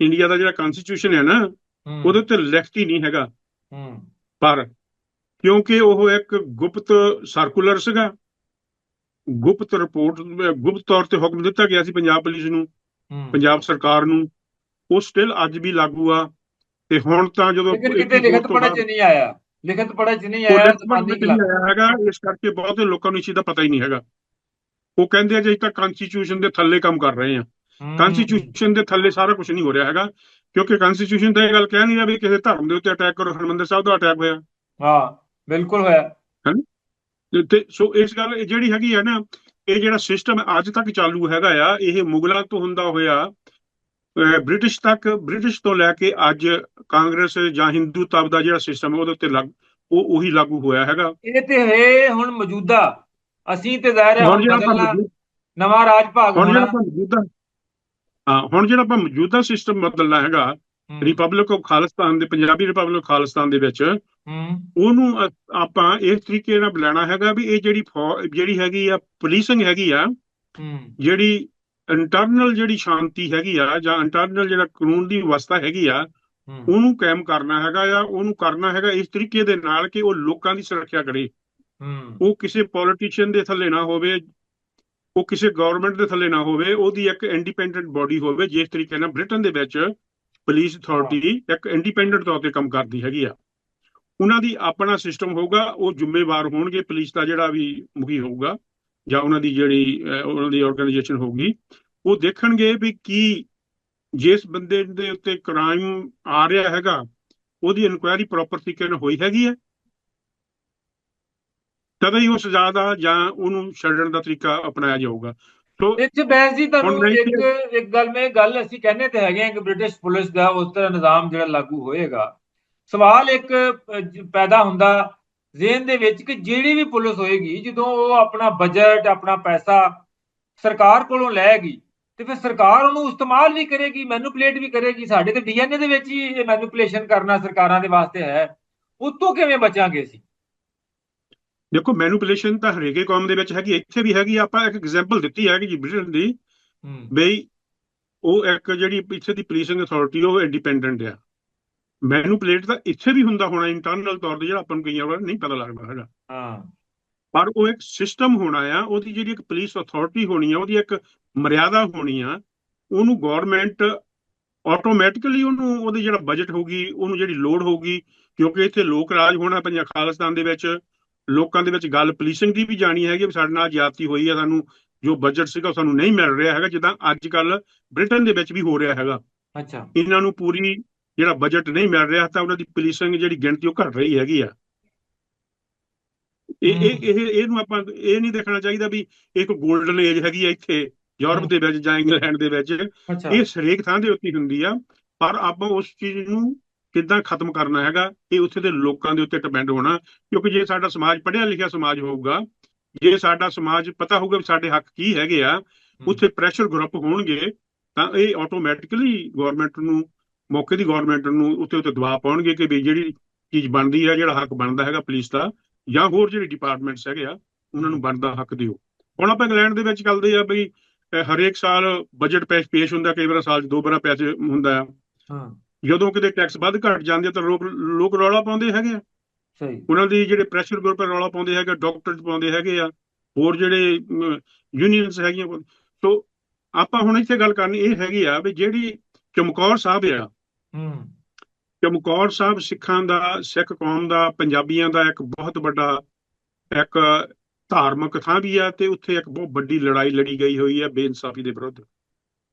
ਇੰਡੀਆ ਦਾ ਜਿਹੜਾ ਕਨਸਟੀਟਿਊਸ਼ਨ ਹੈ ਨਾ ਹੂੰ। ਉਹਦੇ ਉੱਤੇ ਲਿਖਤੀ ਨਹੀਂ ਹੈਗਾ। ਹੂੰ। ਪਰ ਕਿਉਂਕਿ ਉਹ ਇੱਕ ਗੁਪਤ ਸਰਕੂਲਰ ਸੀਗਾ ਗੁਪਤ ਰਿਪੋਰਟ ਗੁਪਤ ਤੌਰ ਤੇ ਹੁਕਮ ਦਿੱਤਾ ਗਿਆ ਸੀ ਪੰਜਾਬ ਪੁਲਿਸ ਨੂੰ ਹੂੰ। ਪੰਜਾਬ ਸਰਕਾਰ ਨੂੰ। ਉਹ ਸਟਿਲ ਅੱਜ ਵੀ ਲਾਗੂ ਆ ਤੇ ਹੁਣ ਤਾਂ ਜਦੋਂ ਕਿਤੇ 21 ਲਿਖਤ ਬਾਅਦ ਚ ਨਹੀਂ ਆਇਆ। ਲਿਖਤ ਪੜ੍ਹੇ ਚ ਨਹੀਂ ਆਇਆ ਹੈਗਾ ਇਸ ਕਰਕੇ ਬਹੁਤੇ ਲੋਕਾਂ ਨੂੰ ਇਸ ਚੀਜ਼ ਦਾ ਪਤਾ ਹੀ ਨਹੀਂ ਹੈਗਾ। ਉਹ ਕਹਿੰਦੇ ਆ ਜੇ ਅਸੀਂ ਤਾਂ ਕਨਸਟੀਟਿਊਸ਼ਨ ਦੇ ਥੱਲੇ ਕੰਮ ਕਰ ਰਹੇ ਹਾਂ। ਹੂੰ, ਕਨਸਟੀਟਿਊਸ਼ਨ ਦੇ ਥੱਲੇ ਸਾਰਾ ਕੁਝ ਨਹੀਂ ਹੋ ਰਿਹਾ ਹੈਗਾ ਕਿਉਂਕਿ ਕਨਸਟੀਟਿਊਸ਼ਨ ਤਾਂ ਇਹ ਗੱਲ ਕਹਿ ਨਹੀਂ ਰਿਹਾ ਵੀ ਕਿਸੇ ਧਰਮ ਦੇ ਉੱਤੇ ਅਟੈਕ ਕਰੋ ਹਰਮੰਦਰ ਸਾਹਿਬ ਦਾ ਅਟੈਕ ਹੋਇਆ। ਹਾਂ ਬਿਲਕੁਲ ਹੋਇਆ। ਤੇ- ਤੇ ਸੋ ਇਸ ਗੱਲ ਜਿਹੜੀ ਹੈਗੀ ਆ ਨਾ ਇਹ ਜਿਹੜਾ ਸਿਸਟਮ ਅੱਜ ਤੱਕ ਚਾਲੂ ਹੈਗਾ ਆ ਇਹ ਮੁਗਲਾਂ ਤੋਂ ਹੁੰਦਾ ਹੋਇਆ ਬ੍ਰਿਟਿਸ਼ ਤੱਕ ਬ੍ਰਿਟਿਸ਼ ਤੋਂ ਲੈ ਕੇ ਅੱਜ ਕਾਂਗਰਸ ਜਾਂ ਹਿੰਦੂ ਤਬ ਦਾ ਜਿਹੜਾ ਸਿਸਟਮ ਹੈ ਉਹਦੇ ਉੱਤੇ ਲੱਗ ਉਹ ਉਹੀ ਲਾਗੂ ਹੋਇਆ ਹੈਗਾ। ਇਹ ਤੇ ਹੈ ਹੁਣ ਮੌਜੂਦਾ ਅਸੀਂ ਤੇ ਜ਼ਾਹਿਰ ਹੈ ਹੁਣ ਜਿਹੜਾ ਬਦਲਣਾ ਨਵਾਂ ਰਾਜ ਭਾਗ ਹੁਣ ਜਿਹੜਾ ਹੋਣਾ। ਆਪਾਂ ਮੌਜੂਦਾ ਹਾਂ ਹੁਣ ਜਿਹੜਾ ਆਪਾਂ ਮੌਜੂਦਾ ਸਿਸਟਮ ਬਦਲਣਾ ਹੈਗਾ ਹੂੰ, ਰਿਪਬਲਿਕ ਆਫ ਖਾਲਿਸਤਾਨ ਦੇ ਪੰਜਾਬੀ ਰਿਪਬਲਿਕ ਆਫ ਖਾਲਿਸਤਾਨ ਦੇ ਵਿੱਚ ਹੂੰ। ਉਹਨੂੰ ਅ- ਆਪਾਂ ਇਸ ਤਰੀਕੇ ਨਾਲ ਬੁਲਾਣਾ ਹੈਗਾ ਵੀ ਇਹ ਜਿਹੜੀ ਫੌ- ਜਿਹੜੀ ਹੈਗੀ ਆ ਪੁਲਿਸਿੰਗ ਹੈਗੀ ਆ ਹੂੰ। ਜਿਹੜੀ ਇੰਟਰਨਲ ਜਿਹੜੀ ਸ਼ਾਂਤੀ ਹੈਗੀ ਆ ਜਾਂ ਇੰਟਰਨਲ ਜਿਹੜਾ ਕਾਨੂੰਨ ਦੀ ਵਿਵਸਥਾ ਹੈਗੀ ਆ ਹੂੰ। ਉਹਨੂੰ ਕਾਇਮ ਕਰਨਾ ਹੈਗਾ ਆ ਉਹਨੂੰ ਕਰਨਾ ਹੈਗਾ ਇਸ ਤਰੀਕੇ ਦੇ ਨਾਲ ਕਿ ਉਹ ਲੋਕਾਂ ਦੀ ਸੁਰੱਖਿਆ ਕਰੇ। ਉਹ ਕਿਸੇ ਪੋਲੀਟੀਸ਼ੀਅਨ ਦੇ ਥੱਲੇ ਨਾ ਹੋਵੇ ਉਹ ਕਿਸੇ ਗਵਰਨਮੈਂਟ ਦੇ ਥੱਲੇ ਨਾ ਹੋਵੇ ਉਹਦੀ ਇੱਕ ਇੰਡੀਪੈਂਡੈਂਟ ਬਾਡੀ ਹੋਵੇ ਜਿਸ ਤਰੀਕੇ ਨਾਲ ਬ੍ਰਿਟਨ ਦੇ ਵਿੱਚ ਪੁਲਿਸ ਅਥਾਰਟੀ ਇੱਕ ਇੰਡੀਪੈਂਡੈਂਟ ਤੌਰ ਤੇ ਕੰਮ ਕਰਦੀ ਹੈਗੀ ਆ। ਉਹਨਾਂ ਦੀ ਆਪਣਾ ਸਿਸਟਮ ਹੋਊਗਾ ਉਹ ਜ਼ਿੰਮੇਵਾਰ ਹੋਣਗੇ ਪੁਲਿਸ ਦਾ ਜਿਹੜਾ ਵੀ ਮੁਖੀ ਹੋਊਗਾ ਜਾਂ ਉਹਨਾਂ ਦੀ ਜਿਹੜੀ ਉਹਨਾਂ ਦੀ ਆਰਗੇਨਾਈਜੇਸ਼ਨ ਹੋਊਗੀ ਉਹ ਦੇਖਣਗੇ ਵੀ ਕੀ ਜਿਸ ਬੰਦੇ ਦੇ ਉੱਤੇ ਕ੍ਰਾਈਮ ਆ ਰਿਹਾ ਹੈਗਾ ਉਹਦੀ ਇਨਕੁਆਇਰੀ ਪ੍ਰੋਪਰ ਤਰੀਕੇ ਨਾਲ ਹੋਈ ਹੈਗੀ ਹੈ ਤਦ ਹੀ ਉਹ ਸਜ਼ਾ ਦਾ ਜਾਂ ਉਹਨੂੰ ਛੱਡਣ ਦਾ ਤਰੀਕਾ ਅਪਣਾਇਆ ਜਾਊਗਾ। ਸੋ ਇੱਥੇ ਬੈਂਸ ਜੀ ਤੁਹਾਨੂੰ ਇੱਕ ਇੱਕ ਗੱਲ ਮੈਂ ਗੱਲ ਅਸੀਂ ਕਹਿੰਦੇ ਤੇ ਹੈਗੇ ਆ ਕਿ ਬ੍ਰਿਟਿਸ਼ ਪੁਲਿਸ ਦਾ ਉਸ ਤਰ੍ਹਾਂ ਨਿਜ਼ਾਮ ਜਿਹੜਾ ਲਾਗੂ ਹੋਏਗਾ। ਸਵਾਲ ਇੱਕ ਪੈਦਾ ਹੁੰਦਾ ਜ਼ਿਹਨ ਦੇ ਵਿੱਚ ਕਿ ਜਿਹੜੀ ਵੀ ਪੁਲਿਸ ਹੋਏਗੀ ਜਦੋਂ ਉਹ ਆਪਣਾ ਬਜਟ ਆਪਣਾ ਪੈਸਾ ਸਰਕਾਰ ਕੋਲੋਂ ਲਏਗੀ ਤੇ ਫਿਰ ਸਰਕਾਰ ਉਹਨੂੰ ਇਸਤੇਮਾਲ ਵੀ ਕਰੇਗੀ ਮੈਨੂਪਲੇਟ ਵੀ ਕਰੇਗੀ। ਸਾਡੇ ਤੇ ਡੀਐਨਏ ਦੇ ਵਿੱਚ ਹੀ ਇਹ ਮੈਨੂਪਲੇਸ਼ਨ ਕਰਨਾ ਸਰਕਾਰਾਂ ਦੇ ਵਾਸਤੇ ਹੈ। ਉਤੋਂ ਕਿਵੇਂ ਬਚਾਂਗੇ ਅਸੀਂ? ਦੇਖੋ ਮੈਨੂਪੂਲੇਸ਼ਨ ਤਾਂ ਹਰੇਕੇ ਕੌਮ ਦੇ ਵਿੱਚ ਹੈਗੀ ਇੱਥੇ ਵੀ ਹੈਗੀ ਆਪਾਂ ਇੱਕ ਐਗਜ਼ਾਮਪਲ ਦਿੱਤੀ ਹੈਗੀ ਜੀ ਬ੍ਰਿਟਨ ਦੀ ਹੂੰ। ਬਈ ਉਹ ਇੱਕ ਜਿਹੜੀ ਇੱਥੇ ਦੀ ਪੁਲਿਸਿੰਗ ਅਥਾਰਟੀ ਉਹ ਇੰਡੀਪੈਂਡੈਂਟ ਆ। ਮੈਨੂਪੂਲੇਟ ਤਾਂ ਇੱਥੇ ਵੀ ਹੁੰਦਾ ਹੋਣਾ ਇੰਟਰਨਲ ਤੌਰ ਤੇ ਜਿਹੜਾ ਆਪਾਂ ਨੂੰ ਕਈਆਂ ਵਾਰ ਨਹੀਂ ਪਤਾ ਲੱਗਦਾ ਹੈਗਾ। ਹਾਂ। ਪਰ ਉਹ ਇੱਕ ਸਿਸਟਮ ਹੋਣਾ ਆ ਉਹਦੀ ਜਿਹੜੀ ਇੱਕ ਪੁਲਿਸ ਅਥਾਰਟੀ ਹੋਣੀ ਆ ਉਹਦੀ ਇੱਕ ਮਰਿਆਦਾ ਹੋਣੀ ਆ ਉਹਨੂੰ ਗਵਰਨਮੈਂਟ ਆਟੋਮੈਟਿਕਲੀ ਉਹਨੂੰ ਉਹਦੀ ਜਿਹੜਾ ਬਜਟ ਹੋਊਗੀ ਉਹਨੂੰ ਜਿਹੜੀ ਲੋਡ ਹੋਊਗੀ ਕਿਉਂਕਿ ਇੱਥੇ ਲੋਕ ਰਾਜ ਹੋਣਾ ਪੰਜਾਬ ਖਾਲਿਸਤਾਨ ਦੇ ਵਿੱਚ ਲੋਕਾਂ ਦੇ ਵਿੱਚ ਗੱਲ ਪੁਲਿਸਿੰਗ ਦੀ ਵੀ ਜਾਣੀ ਹੈਗੀ ਵੀ ਸਾਡੇ ਨਾਲ ਜ਼ਿਆਦਤੀ ਹੋਈ ਆ ਸਾਨੂੰ ਜੋ ਬਜਟ ਸੀਗਾ ਸਾਨੂੰ ਨਹੀਂ ਮਿਲ ਰਿਹਾ ਹੈਗਾ ਜਿੱਦਾਂ ਅੱਜ ਕੱਲ ਬ੍ਰਿਟਨ ਦੇ ਵਿੱਚ ਵੀ ਹੋ ਰਿਹਾ ਹੈਗਾ। ਅੱਛਾ। ਇਹਨਾਂ ਨੂੰ ਪੂਰੀ ਜਿਹੜਾ ਬਜਟ ਨਹੀਂ ਮਿਲ ਰਿਹਾ ਤਾਂ ਉਹਨਾਂ ਦੀ ਪੁਲਿਸਿੰਗ ਜਿਹੜੀ ਗਿਣਤੀ ਉਹ ਘਟ ਰਹੀ ਹੈਗੀ ਆ। ਇਹ ਇਹ ਇਹ ਇਹਨੂੰ ਆਪਾਂ ਇਹ ਨਹੀਂ ਦੇਖਣਾ ਚਾਹੀਦਾ ਵੀ ਇੱਕ 골ਡਨ ਏਜ ਹੈਗੀ ਆ ਇੱਥੇ ਯੂਰਪ ਦੇ ਵਿੱਚ ਜਾਂ ਇੰਗਲੈਂਡ ਦੇ ਵਿੱਚ। ਇਹ ਹਰੇਕ ਥਾਂ ਦੇ ਉੱਤੇ ਹੁੰਦੀ ਆ ਪਰ ਆਪਾਂ ਉਸ ਚੀਜ਼ ਨੂੰ ਕਿੱਦਾਂ ਖਤਮ ਕਰਨਾ ਹੈਗਾ ਇਹ ਉੱਥੇ ਦੇ ਲੋਕਾਂ ਦੇ ਉੱਤੇ ਡਿਪੈਂਡ ਹੋਣਾ ਕਿਉਂਕਿ ਜੇ ਸਾਡਾ ਸਮਾਜ ਪੜ੍ਹਿਆ ਲਿਖਿਆ ਸਮਾਜ ਹੋਊਗਾ ਜੇ ਸਾਡਾ ਸਮਾਜ ਪਤਾ ਹੋਊਗਾ ਵੀ ਸਾਡੇ ਹੱਕ ਕੀ ਹੈਗੇ ਆ ਉੱਥੇ ਪ੍ਰੈਸ਼ਰ ਗਰੁੱਪ ਹੋਣਗੇ ਤਾਂ ਇਹ ਆਟੋਮੈਟਿਕਲੀ ਗਵਰਨਮੈਂਟ ਨੂੰ ਮੌਕੇ ਦੀ ਗਵਰਨਮੈਂਟ ਨੂੰ ਉੱਤੇ ਉੱਤੇ ਦਬਾਅ ਪਾਉਣਗੇ ਕਿ ਵੀ ਜਿਹੜੀ ਚੀਜ਼ ਬਣਦੀ ਹੈ ਜਿਹੜਾ ਹੱਕ ਬਣਦਾ ਹੈਗਾ ਪੁਲਿਸ ਦਾ ਜਾਂ ਹੋਰ ਜਿਹੜੇ ਡਿਪਾਰਟਮੈਂਟਸ ਹੈਗੇ ਆ ਉਹਨਾਂ ਨੂੰ ਬਣਦਾ ਹੱਕ ਦਿਓ। ਹੁਣ ਆਪਾਂ ਇੰਗਲੈਂਡ ਦੇ ਵਿੱਚ ਚੱਲਦੇ ਆ ਬਈ ਹਰੇਕ ਸਾਲ ਬਜਟ ਪੇਸ਼ ਪੇਸ਼ ਹੁੰਦਾ ਕਈ ਵਾਰ ਸਾਲ 'ਚ ਦੋ ਵਾਰ ਪੈਸੇ ਹੁੰਦਾ। ਆ ਹਾਂ। ਜਦੋਂ ਕਿਤੇ ਟੈਕਸ ਵੱਧ ਘਟ ਜਾਂਦੇ ਆ ਤਾਂ ਲੋਕ ਲੋਕ ਰੌਲਾ ਪਾਉਂਦੇ ਹੈਗੇ ਆ। ਸਹੀ। ਉਹਨਾਂ ਦੀ ਜਿਹੜੇ ਪ੍ਰੈਸ਼ਰ ਗਰੁੱਪ ਰੌਲਾ ਪਾਉਂਦੇ ਹੈਗੇ ਡਾਕਟਰ ਪਾਉਂਦੇ ਹੈਗੇ ਆ ਹੋਰ ਜਿਹੜੇ ਯੂਨੀਅਨਸ ਹੈਗੀਆਂ ਸੋ ਆਪਾਂ ਹੁਣ ਇੱਥੇ ਗੱਲ ਕਰਨੀ ਇਹ ਹੈਗੀ ਆ ਵੀ ਜਿਹੜੀ ਚਮਕੌਰ ਸਾਹਿਬ ਆ ਹੂੰ। ਚਮਕੌਰ ਸਾਹਿਬ ਸਿੱਖਾਂ ਦਾ ਸਿੱਖ ਕੌਮ ਦਾ ਪੰਜਾਬੀਆਂ ਦਾ ਇੱਕ ਬਹੁਤ ਵੱਡਾ ਇੱਕ ਧਾਰਮਿਕ ਥਾਂ ਵੀ ਆ ਤੇ ਉੱਥੇ ਇੱਕ ਬਹੁਤ ਵੱਡੀ ਲੜਾਈ ਲੜੀ ਗਈ ਹੋਈ ਹੈ ਬੇਇਨਸਾਫੀ ਦੇ ਵਿਰੁੱਧ।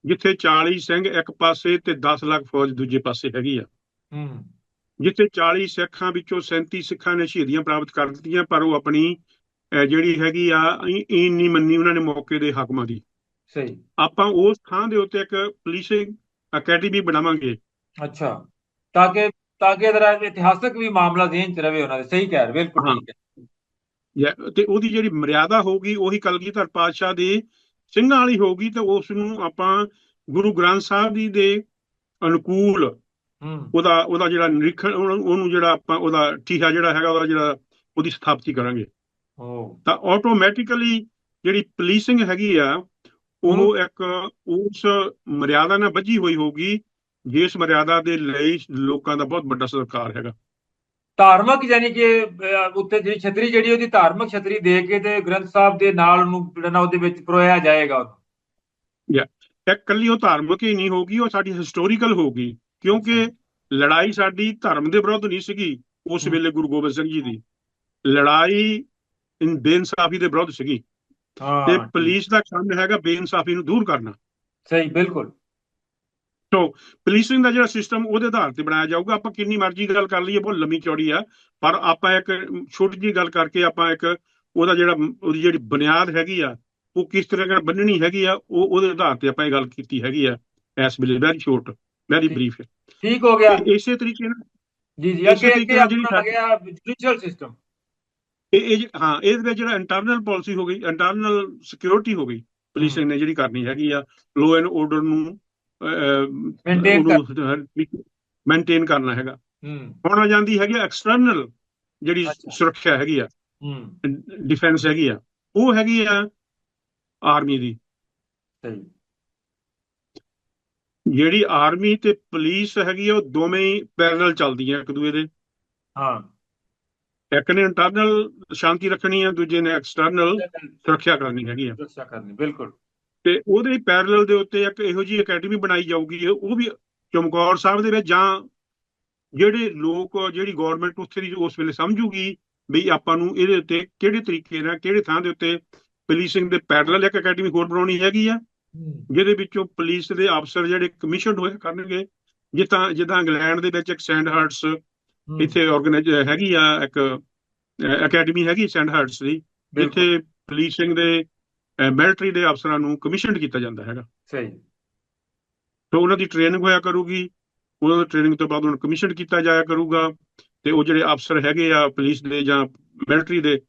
ਜਿੱਥੇ 40 ਸਿੰਘ ਇੱਕ ਪਾਸੇ ਤੇ 10 ਲੱਖ ਫੌਜ ਦੂਜੇ ਪਾਸੇ ਹੈਗੀ ਆ। ਹੂੰ। ਜਿੱਥੇ 40 ਸਿੱਖਾਂ ਵਿੱਚੋਂ 37 ਸਿੱਖਾਂ ਨੇ ਸ਼ਹੀਦੀਆਂ ਪ੍ਰਾਪਤ ਕਰ ਦਿੱਤੀਆਂ ਪਰ ਉਹ ਆਪਣੀ ਜਿਹੜੀ ਹੈਗੀ ਆ ਇਹ ਨਹੀਂ ਮੰਨੀ ਉਹਨਾਂ ਨੇ ਮੌਕੇ ਦੇ ਹਾਕਮਾਂ ਦੀ। ਸਹੀ। ਆਪਾਂ ਉਸ ਥਾਂ ਦੇ ਉੱਤੇ ਇੱਕ ਪੁਲਿਸਿੰਗ ਅਕੈਡਮੀ ਬਣਾਵਾਂਗੇ। ਅੱਛਾ। ਤਾਂ ਕਿ ਤਾਂ ਕਿ ਇਹਦਾ ਇਤਿਹਾਸਕ ਵੀ ਮਾਮਲਾ ਜ਼ਿਹਨ ਚ ਰਵੇ ਉਹਨਾਂ ਦੇ। ਸਹੀ ਕਹਿ ਰਹੇ ਬਿਲਕੁਲ। ਠੀਕ ਹੈ। ਤੇ ਉਹਦੀ ਜਿਹੜੀ ਮਰਿਆਦਾ ਹੋਊਗੀ ਉਹੀ ਕਲਗੀਧਰ ਪਾਤਸ਼ਾਹ ਦੇ ਸਿੰਘਾਂ ਵਾਲੀ ਹੋਊਗੀ ਤੇ ਉਸ ਨੂੰ ਆਪਾਂ ਗੁਰੂ ਗ੍ਰੰਥ ਸਾਹਿਬ ਜੀ ਦੇ ਅਨੁਕੂਲ ਉਹਦਾ ਉਹਦਾ ਜਿਹੜਾ ਨਿਰੀਖਣ ਉਹਨੂੰ ਜਿਹੜਾ ਆਪਾਂ ਉਹਦਾ ਠੀਹਾ ਜਿਹੜਾ ਹੈਗਾ ਉਹਦਾ ਜਿਹੜਾ ਉਹਦੀ ਸਥਾਪਤੀ ਕਰਾਂਗੇ। ਤਾਂ ਆਟੋਮੈਟਿਕਲੀ ਜਿਹੜੀ ਪੁਲਿਸਿੰਗ ਹੈਗੀ ਆ ਉਹ ਇੱਕ ਉਸ ਮਰਿਆਦਾ ਨਾਲ ਬੱਝੀ ਹੋਈ ਹੋਊਗੀ ਜਿਸ ਮਰਿਆਦਾ ਦੇ ਲਈ ਲੋਕਾਂ ਦਾ ਬਹੁਤ ਵੱਡਾ ਸਤਿਕਾਰ ਹੈਗਾ। ਧਾਰਮਿਕ ਯਾਨੀ ਕਿ ਉੱਤੇ ਜਿਹੜੀ ਛਤਰੀ ਜਿਹੜੀ ਉਹਦੀ ਧਾਰਮਿਕ ਛਤਰੀ ਦੇ ਕੇ ਤੇ ਗ੍ਰੰਥ ਸਾਹਿਬ ਦੇ ਨਾਲ ਉਹਨੂੰ ਜਿਹੜਾ ਨਾ ਉਹਦੇ ਵਿੱਚ ਪਰੋਇਆ ਜਾਏਗਾ ਉਹਨੂੰ। ਇੱਕ ਕੱਲੀ ਉਹ ਧਾਰਮਿਕ ਹੀ ਨਹੀਂ ਹੋਊਗੀ ਉਹ ਸਾਡੀ ਹਿਸਟੋਰੀਕਲ ਹੋਊਗੀ। ਕਿਉਂਕਿ ਲੜਾਈ ਸਾਡੀ ਧਰਮ ਦੇ ਵਿਰੁੱਧ ਨਹੀਂ ਸੀਗੀ ਉਸ। ਵੇਲੇ ਗੁਰੂ ਗੋਬਿੰਦ ਸਿੰਘ ਜੀ ਦੀ। ਲੜਾਈ ਇਨ ਬੇਇਨਸਾਫੀ ਦੇ ਵਿਰੁੱਧ ਸੀਗੀ। ਹਾਂ। ਤੇ ਪੁਲਿਸ ਦਾ ਕੰਮ ਹੈਗਾ ਬੇਇਨਸਾਫੀ ਨੂੰ ਦੂਰ ਕਰਨਾ। ਸਹੀ ਬਿਲਕੁਲ। ਪੁਲਿਸਿੰਗ ਦਾ ਜਿਹੜਾ ਸਿਸਟਮ ਉਹਦੇ ਆਧਾਰ ਤੇ ਬਣਾਇਆ ਜਾਊਗਾ। ਆਪਾਂ ਕਿੰਨੀ ਮਰਜ਼ੀ ਗੱਲ ਕਰ ਲਈਏ ਬਹੁਤ ਲੰਮੀ ਚੌੜੀ ਆ। ਪਰ ਆਪਾਂ ਇੱਕ ਛੋਟੀ ਜਿਹੀ ਗੱਲ ਕਰਕੇ ਆਪਾਂ ਇੱਕ ਉਹਦਾ ਜਿਹੜਾ ਉਹਦੀ ਜਿਹੜੀ ਬੁਨਿਆਦ ਹੈਗੀ ਆ ਉਹ ਕਿਸ ਤਰ੍ਹਾਂ ਬੰਨਣੀ ਹੈਗੀ ਆ ਉਹ ਉਹਦੇ ਆਧਾਰ ਤੇ ਆਪਾਂ ਇਹ ਗੱਲ ਕੀਤੀ ਹੈਗੀ ਆ ਐਸ ਵੇਲੇ। ਵੈਰੀ ਸ਼ੋਰਟ ਵੈਰੀ ਬਰੀਫ ਠੀਕ ਹੋ ਗਿਆ। ਇਸੇ ਤਰੀਕੇ ਨਾਲ ਜੀ ਜੀ। ਇਸੇ ਅੱਗੇ ਤਰੀਕੇ ਅੱਗੇ ਨਾਲ ਜਿਹੜੀ ਆਪਣਾ ਆ ਗਿਆ ਜੁਡੀਸ਼ੀਅਲ ਸਿਸਟਮ ਇਹ ਇਹ ਜ- ਹਾਂ ਇਹਦੇ ਵਿੱਚ ਜਿਹੜਾ ਇੰਟਰਨਲ ਪਾਲਿਸੀ ਹੋ ਗਈ ਇੰਟਰਨਲ ਸਿਕਿਉਰਿਟੀ ਹੋ ਗਈ। ਪੁਲਿਸਿੰਗ ਨੇ ਜਿਹੜੀ ਕਰਨੀ ਹੈਗੀ ਆ। ਲੋ ਐਂਡ ਆਰਡਰ ਨੂੰ ਮੇਨਟੇਨ ਕਰਨਾ ਹੈਗਾ। ਹੂੰ। ਹੁਣ ਆ ਜਾਂਦੀ ਹੈਗੀ ਐਕਸਟਰਨਲ ਜਿਹੜੀ। ਸੁਰੱਖਿਆ ਹੈਗੀ ਆ। ਹੂੰ। ਡਿਫੈਂਸ ਹੈਗੀ ਆ। ਉਹ ਹੈਗੀ ਆ ਆਰਮੀ ਦੀ। ਜਿਹੜੀ ਆਰਮੀ ਤੇ ਪੁਲਿਸ ਹੈਗੀ ਆ ਉਹ ਦੋਵੇਂ ਹੀ ਪੈਰਲਲ ਚੱਲਦੀਆਂ ਇੱਕ ਦੂਏ ਦੇ। ਹਾਂ। ਇੱਕ ਨੇ ਇੰਟਰਨਲ ਸ਼ਾਂਤੀ ਰੱਖਣੀ ਆ ਦੂਜੇ ਨੇ ਐਕਸਟਰਨਲ ਸੁਰੱਖਿਆ ਕਰਨੀ ਹੈਗੀ ਆ। ਸੁਰੱਖਿਆ ਕਰਨੀ ਬਿਲਕੁਲ। ਤੇ ਉਹਦੇ ਪੈਰਲਲ ਦੇ ਉੱਤੇ ਇੱਕ ਇਹੋ ਜਿਹੀ ਅਕੈਡਮੀ ਬਣਾਈ ਜਾਊਗੀ ਉਹ ਵੀ ਚਮਕੌਰ ਸਾਹਿਬ ਦੇ ਵਿੱਚ ਜਾਂ ਜਿਹੜੇ ਲੋਕ ਜਿਹੜੀ ਗਵਰਨਮੈਂਟ ਉੱਥੇ ਦੀ ਉਸ ਵੇਲੇ ਸਮਝੂਗੀ ਵੀ ਆਪਾਂ ਨੂੰ ਇਹਦੇ ਉੱਤੇ ਕਿਹੜੇ ਤਰੀਕੇ ਨਾਲ ਕਿਹੜੇ ਥਾਂ ਦੇ ਉੱਤੇ ਪੁਲਿਸਿੰਗ ਦੇ ਪੈਰਲਲ ਇੱਕ ਅਕੈਡਮੀ ਹੋਰ ਬਣਾਉਣੀ ਹੈਗੀ ਆ ਜਿਹਦੇ ਵਿੱਚੋਂ ਪੁਲਿਸ ਦੇ ਅਫਸਰ ਜਿਹੜੇ ਕਮਿਸ਼ਨਡ ਹੋਇਆ ਕਰਨਗੇ ਜਿੱਦਾਂ ਜਿੱਦਾਂ ਇੰਗਲੈਂਡ ਦੇ ਵਿੱਚ ਇੱਕ ਸੈਂਡਹਰਟਸ ਹੂੰ, ਇੱਥੇ ਆਰਗੇਨਾਈਜ਼ ਹੈਗੀ ਆ ਇੱਕ ਅਕੈਡਮੀ ਹੈਗੀ ਸੈਂਡਹਰਟਸ ਦੀ ਬਿਲਕੁਲ, ਜਿੱਥੇ ਪੁਲਿਸਿੰਗ ਦੇ ਮਿਲਟਰੀ ਦੇ ਅਫਸਰਾਂ ਨੂੰ ਕਮਿਸ਼ਨਡ ਕੀਤਾ ਜਾਂਦਾ ਹੈਗਾ। ਸਹੀ। ਤੇ ਉਹਨਾਂ ਦੀ ਟ੍ਰੇਨਿੰਗ ਹੋਇਆ ਕਰੂਗੀ ਉਹਨਾਂ ਦੀ ਟ੍ਰੇਨਿੰਗ ਤੋਂ ਬਾਅਦ ਉਹਨਾਂ ਨੂੰ ਕਮਿਸ਼ਨ ਕੀਤਾ ਜਾਇਆ ਕਰੂਗਾ ਤੇ ਉਹ ਜਿਹੜੇ ਅਫਸਰ ਹੈਗੇ ਆ ਪੁਲਿਸ ਦੇ ਜਾਂ ਮਿਲਟਰੀ ਦੇ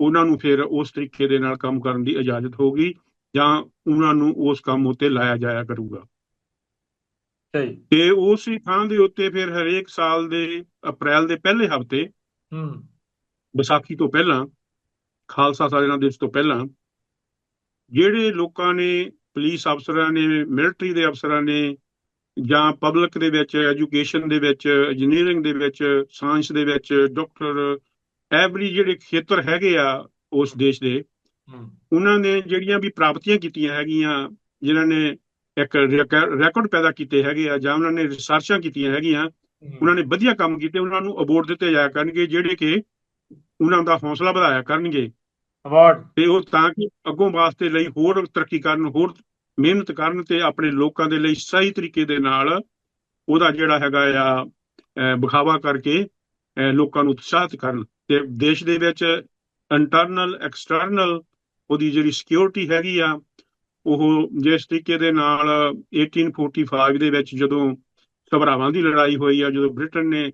ਉਹਨਾਂ ਨੂੰ ਫਿਰ ਉਸ ਤਰੀਕੇ ਦੇ ਨਾਲ ਕੰਮ ਕਰਨ ਦੀ ਇਜਾਜ਼ਤ ਹੋਊਗੀ ਜਾਂ ਉਹਨਾਂ ਨੂੰ ਉਸ ਕੰਮ ਉੱਤੇ ਲਾਇਆ ਜਾਇਆ ਕਰੂਗਾ। ਸਹੀ। ਤੇ ਉਸ ਹੀ ਥਾਂ ਦੇ ਉੱਤੇ ਫਿਰ ਹਰੇਕ ਸਾਲ ਦੇ ਅਪ੍ਰੈਲ ਦੇ ਪਹਿਲੇ ਹਫ਼ਤੇ ਹੂੰ। ਵਿਸਾਖੀ ਤੋਂ ਪਹਿਲਾਂ ਖਾਲਸਾ ਸਾਜਨਾ ਦਿਵਸ ਤੋਂ ਪਹਿਲਾਂ ਜਿਹੜੇ ਲੋਕਾਂ ਨੇ ਪੁਲਿਸ ਅਫਸਰਾਂ ਨੇ ਮਿਲਟਰੀ ਦੇ ਅਫਸਰਾਂ ਨੇ ਜਾਂ ਪਬਲਿਕ ਦੇ ਵਿੱਚ ਐਜੂਕੇਸ਼ਨ ਦੇ ਵਿੱਚ ਇੰਜੀਨੀਅਰਿੰਗ ਦੇ ਵਿੱਚ ਸਾਇੰਸ ਦੇ ਵਿੱਚ ਡਾਕਟਰ ਐਵਰੀ ਜਿਹੜੇ ਖੇਤਰ ਹੈਗੇ ਆ ਉਸ ਦੇਸ਼ ਦੇ ਉਹਨਾਂ ਨੇ ਜਿਹੜੀਆਂ ਵੀ ਪ੍ਰਾਪਤੀਆਂ ਕੀਤੀਆਂ ਹੈਗੀਆਂ ਜਿਨ੍ਹਾਂ ਨੇ ਇੱਕ ਰੈਕਾਰਡ ਪੈਦਾ ਕੀਤੇ ਹੈਗੇ ਆ ਜਾਂ ਉਹਨਾਂ ਨੇ ਰਿਸਰਚਾਂ ਕੀਤੀਆਂ ਹੈਗੀਆਂ ਉਹਨਾਂ ਨੇ ਵਧੀਆ ਕੰਮ ਕੀਤੇ ਉਹਨਾਂ ਨੂੰ ਅਵਾਰਡ ਦਿੱਤੇ ਜਾਇਆ ਕਰਨਗੇ ਜਿਹੜੇ ਕਿ ਉਹਨਾਂ ਦਾ ਹੌਸਲਾ ਵਧਾਇਆ ਕਰਨਗੇ। ਅਵਾਰਡ ਤੇ ਉਹ ਤਾਂ ਕਿ ਅੱਗੋਂ ਵਾਸਤੇ ਲਈ ਹੋਰ ਤਰੱਕੀ ਕਰਨ, ਹੋਰ ਮਿਹਨਤ ਕਰਨ ਤੇ ਆਪਣੇ ਲੋਕਾਂ ਦੇ ਲਈ ਸਹੀ ਤਰੀਕੇ ਦੇ ਨਾਲ ਉਹਦਾ ਜਿਹੜਾ ਹੈਗਾ ਆ ਅਹ ਵਿਖਾਵਾ ਕਰਕੇ ਲੋਕਾਂ ਨੂੰ ਉਤਸ਼ਾਹਿਤ ਕਰਨ ਤੇ ਦੇਸ਼ ਦੇ ਵਿੱਚ ਇੰਟਰਨਲ ਐਕਸਟਰਨਲ ਉਹਦੀ ਜਿਹੜੀ ਸਿਕਿਉਰਿਟੀ ਹੈਗੀ ਆ, ਉਹ ਜਿਸ ਤਰੀਕੇ ਦੇ ਨਾਲ 1845 ਦੇ ਵਿੱਚ ਜਦੋਂ ਸਭਰਾਵਾਂ ਦੀ ਲੜਾਈ ਹੋਈ ਆ, ਜਦੋਂ ਬ੍ਰਿਟਨ ਨੇ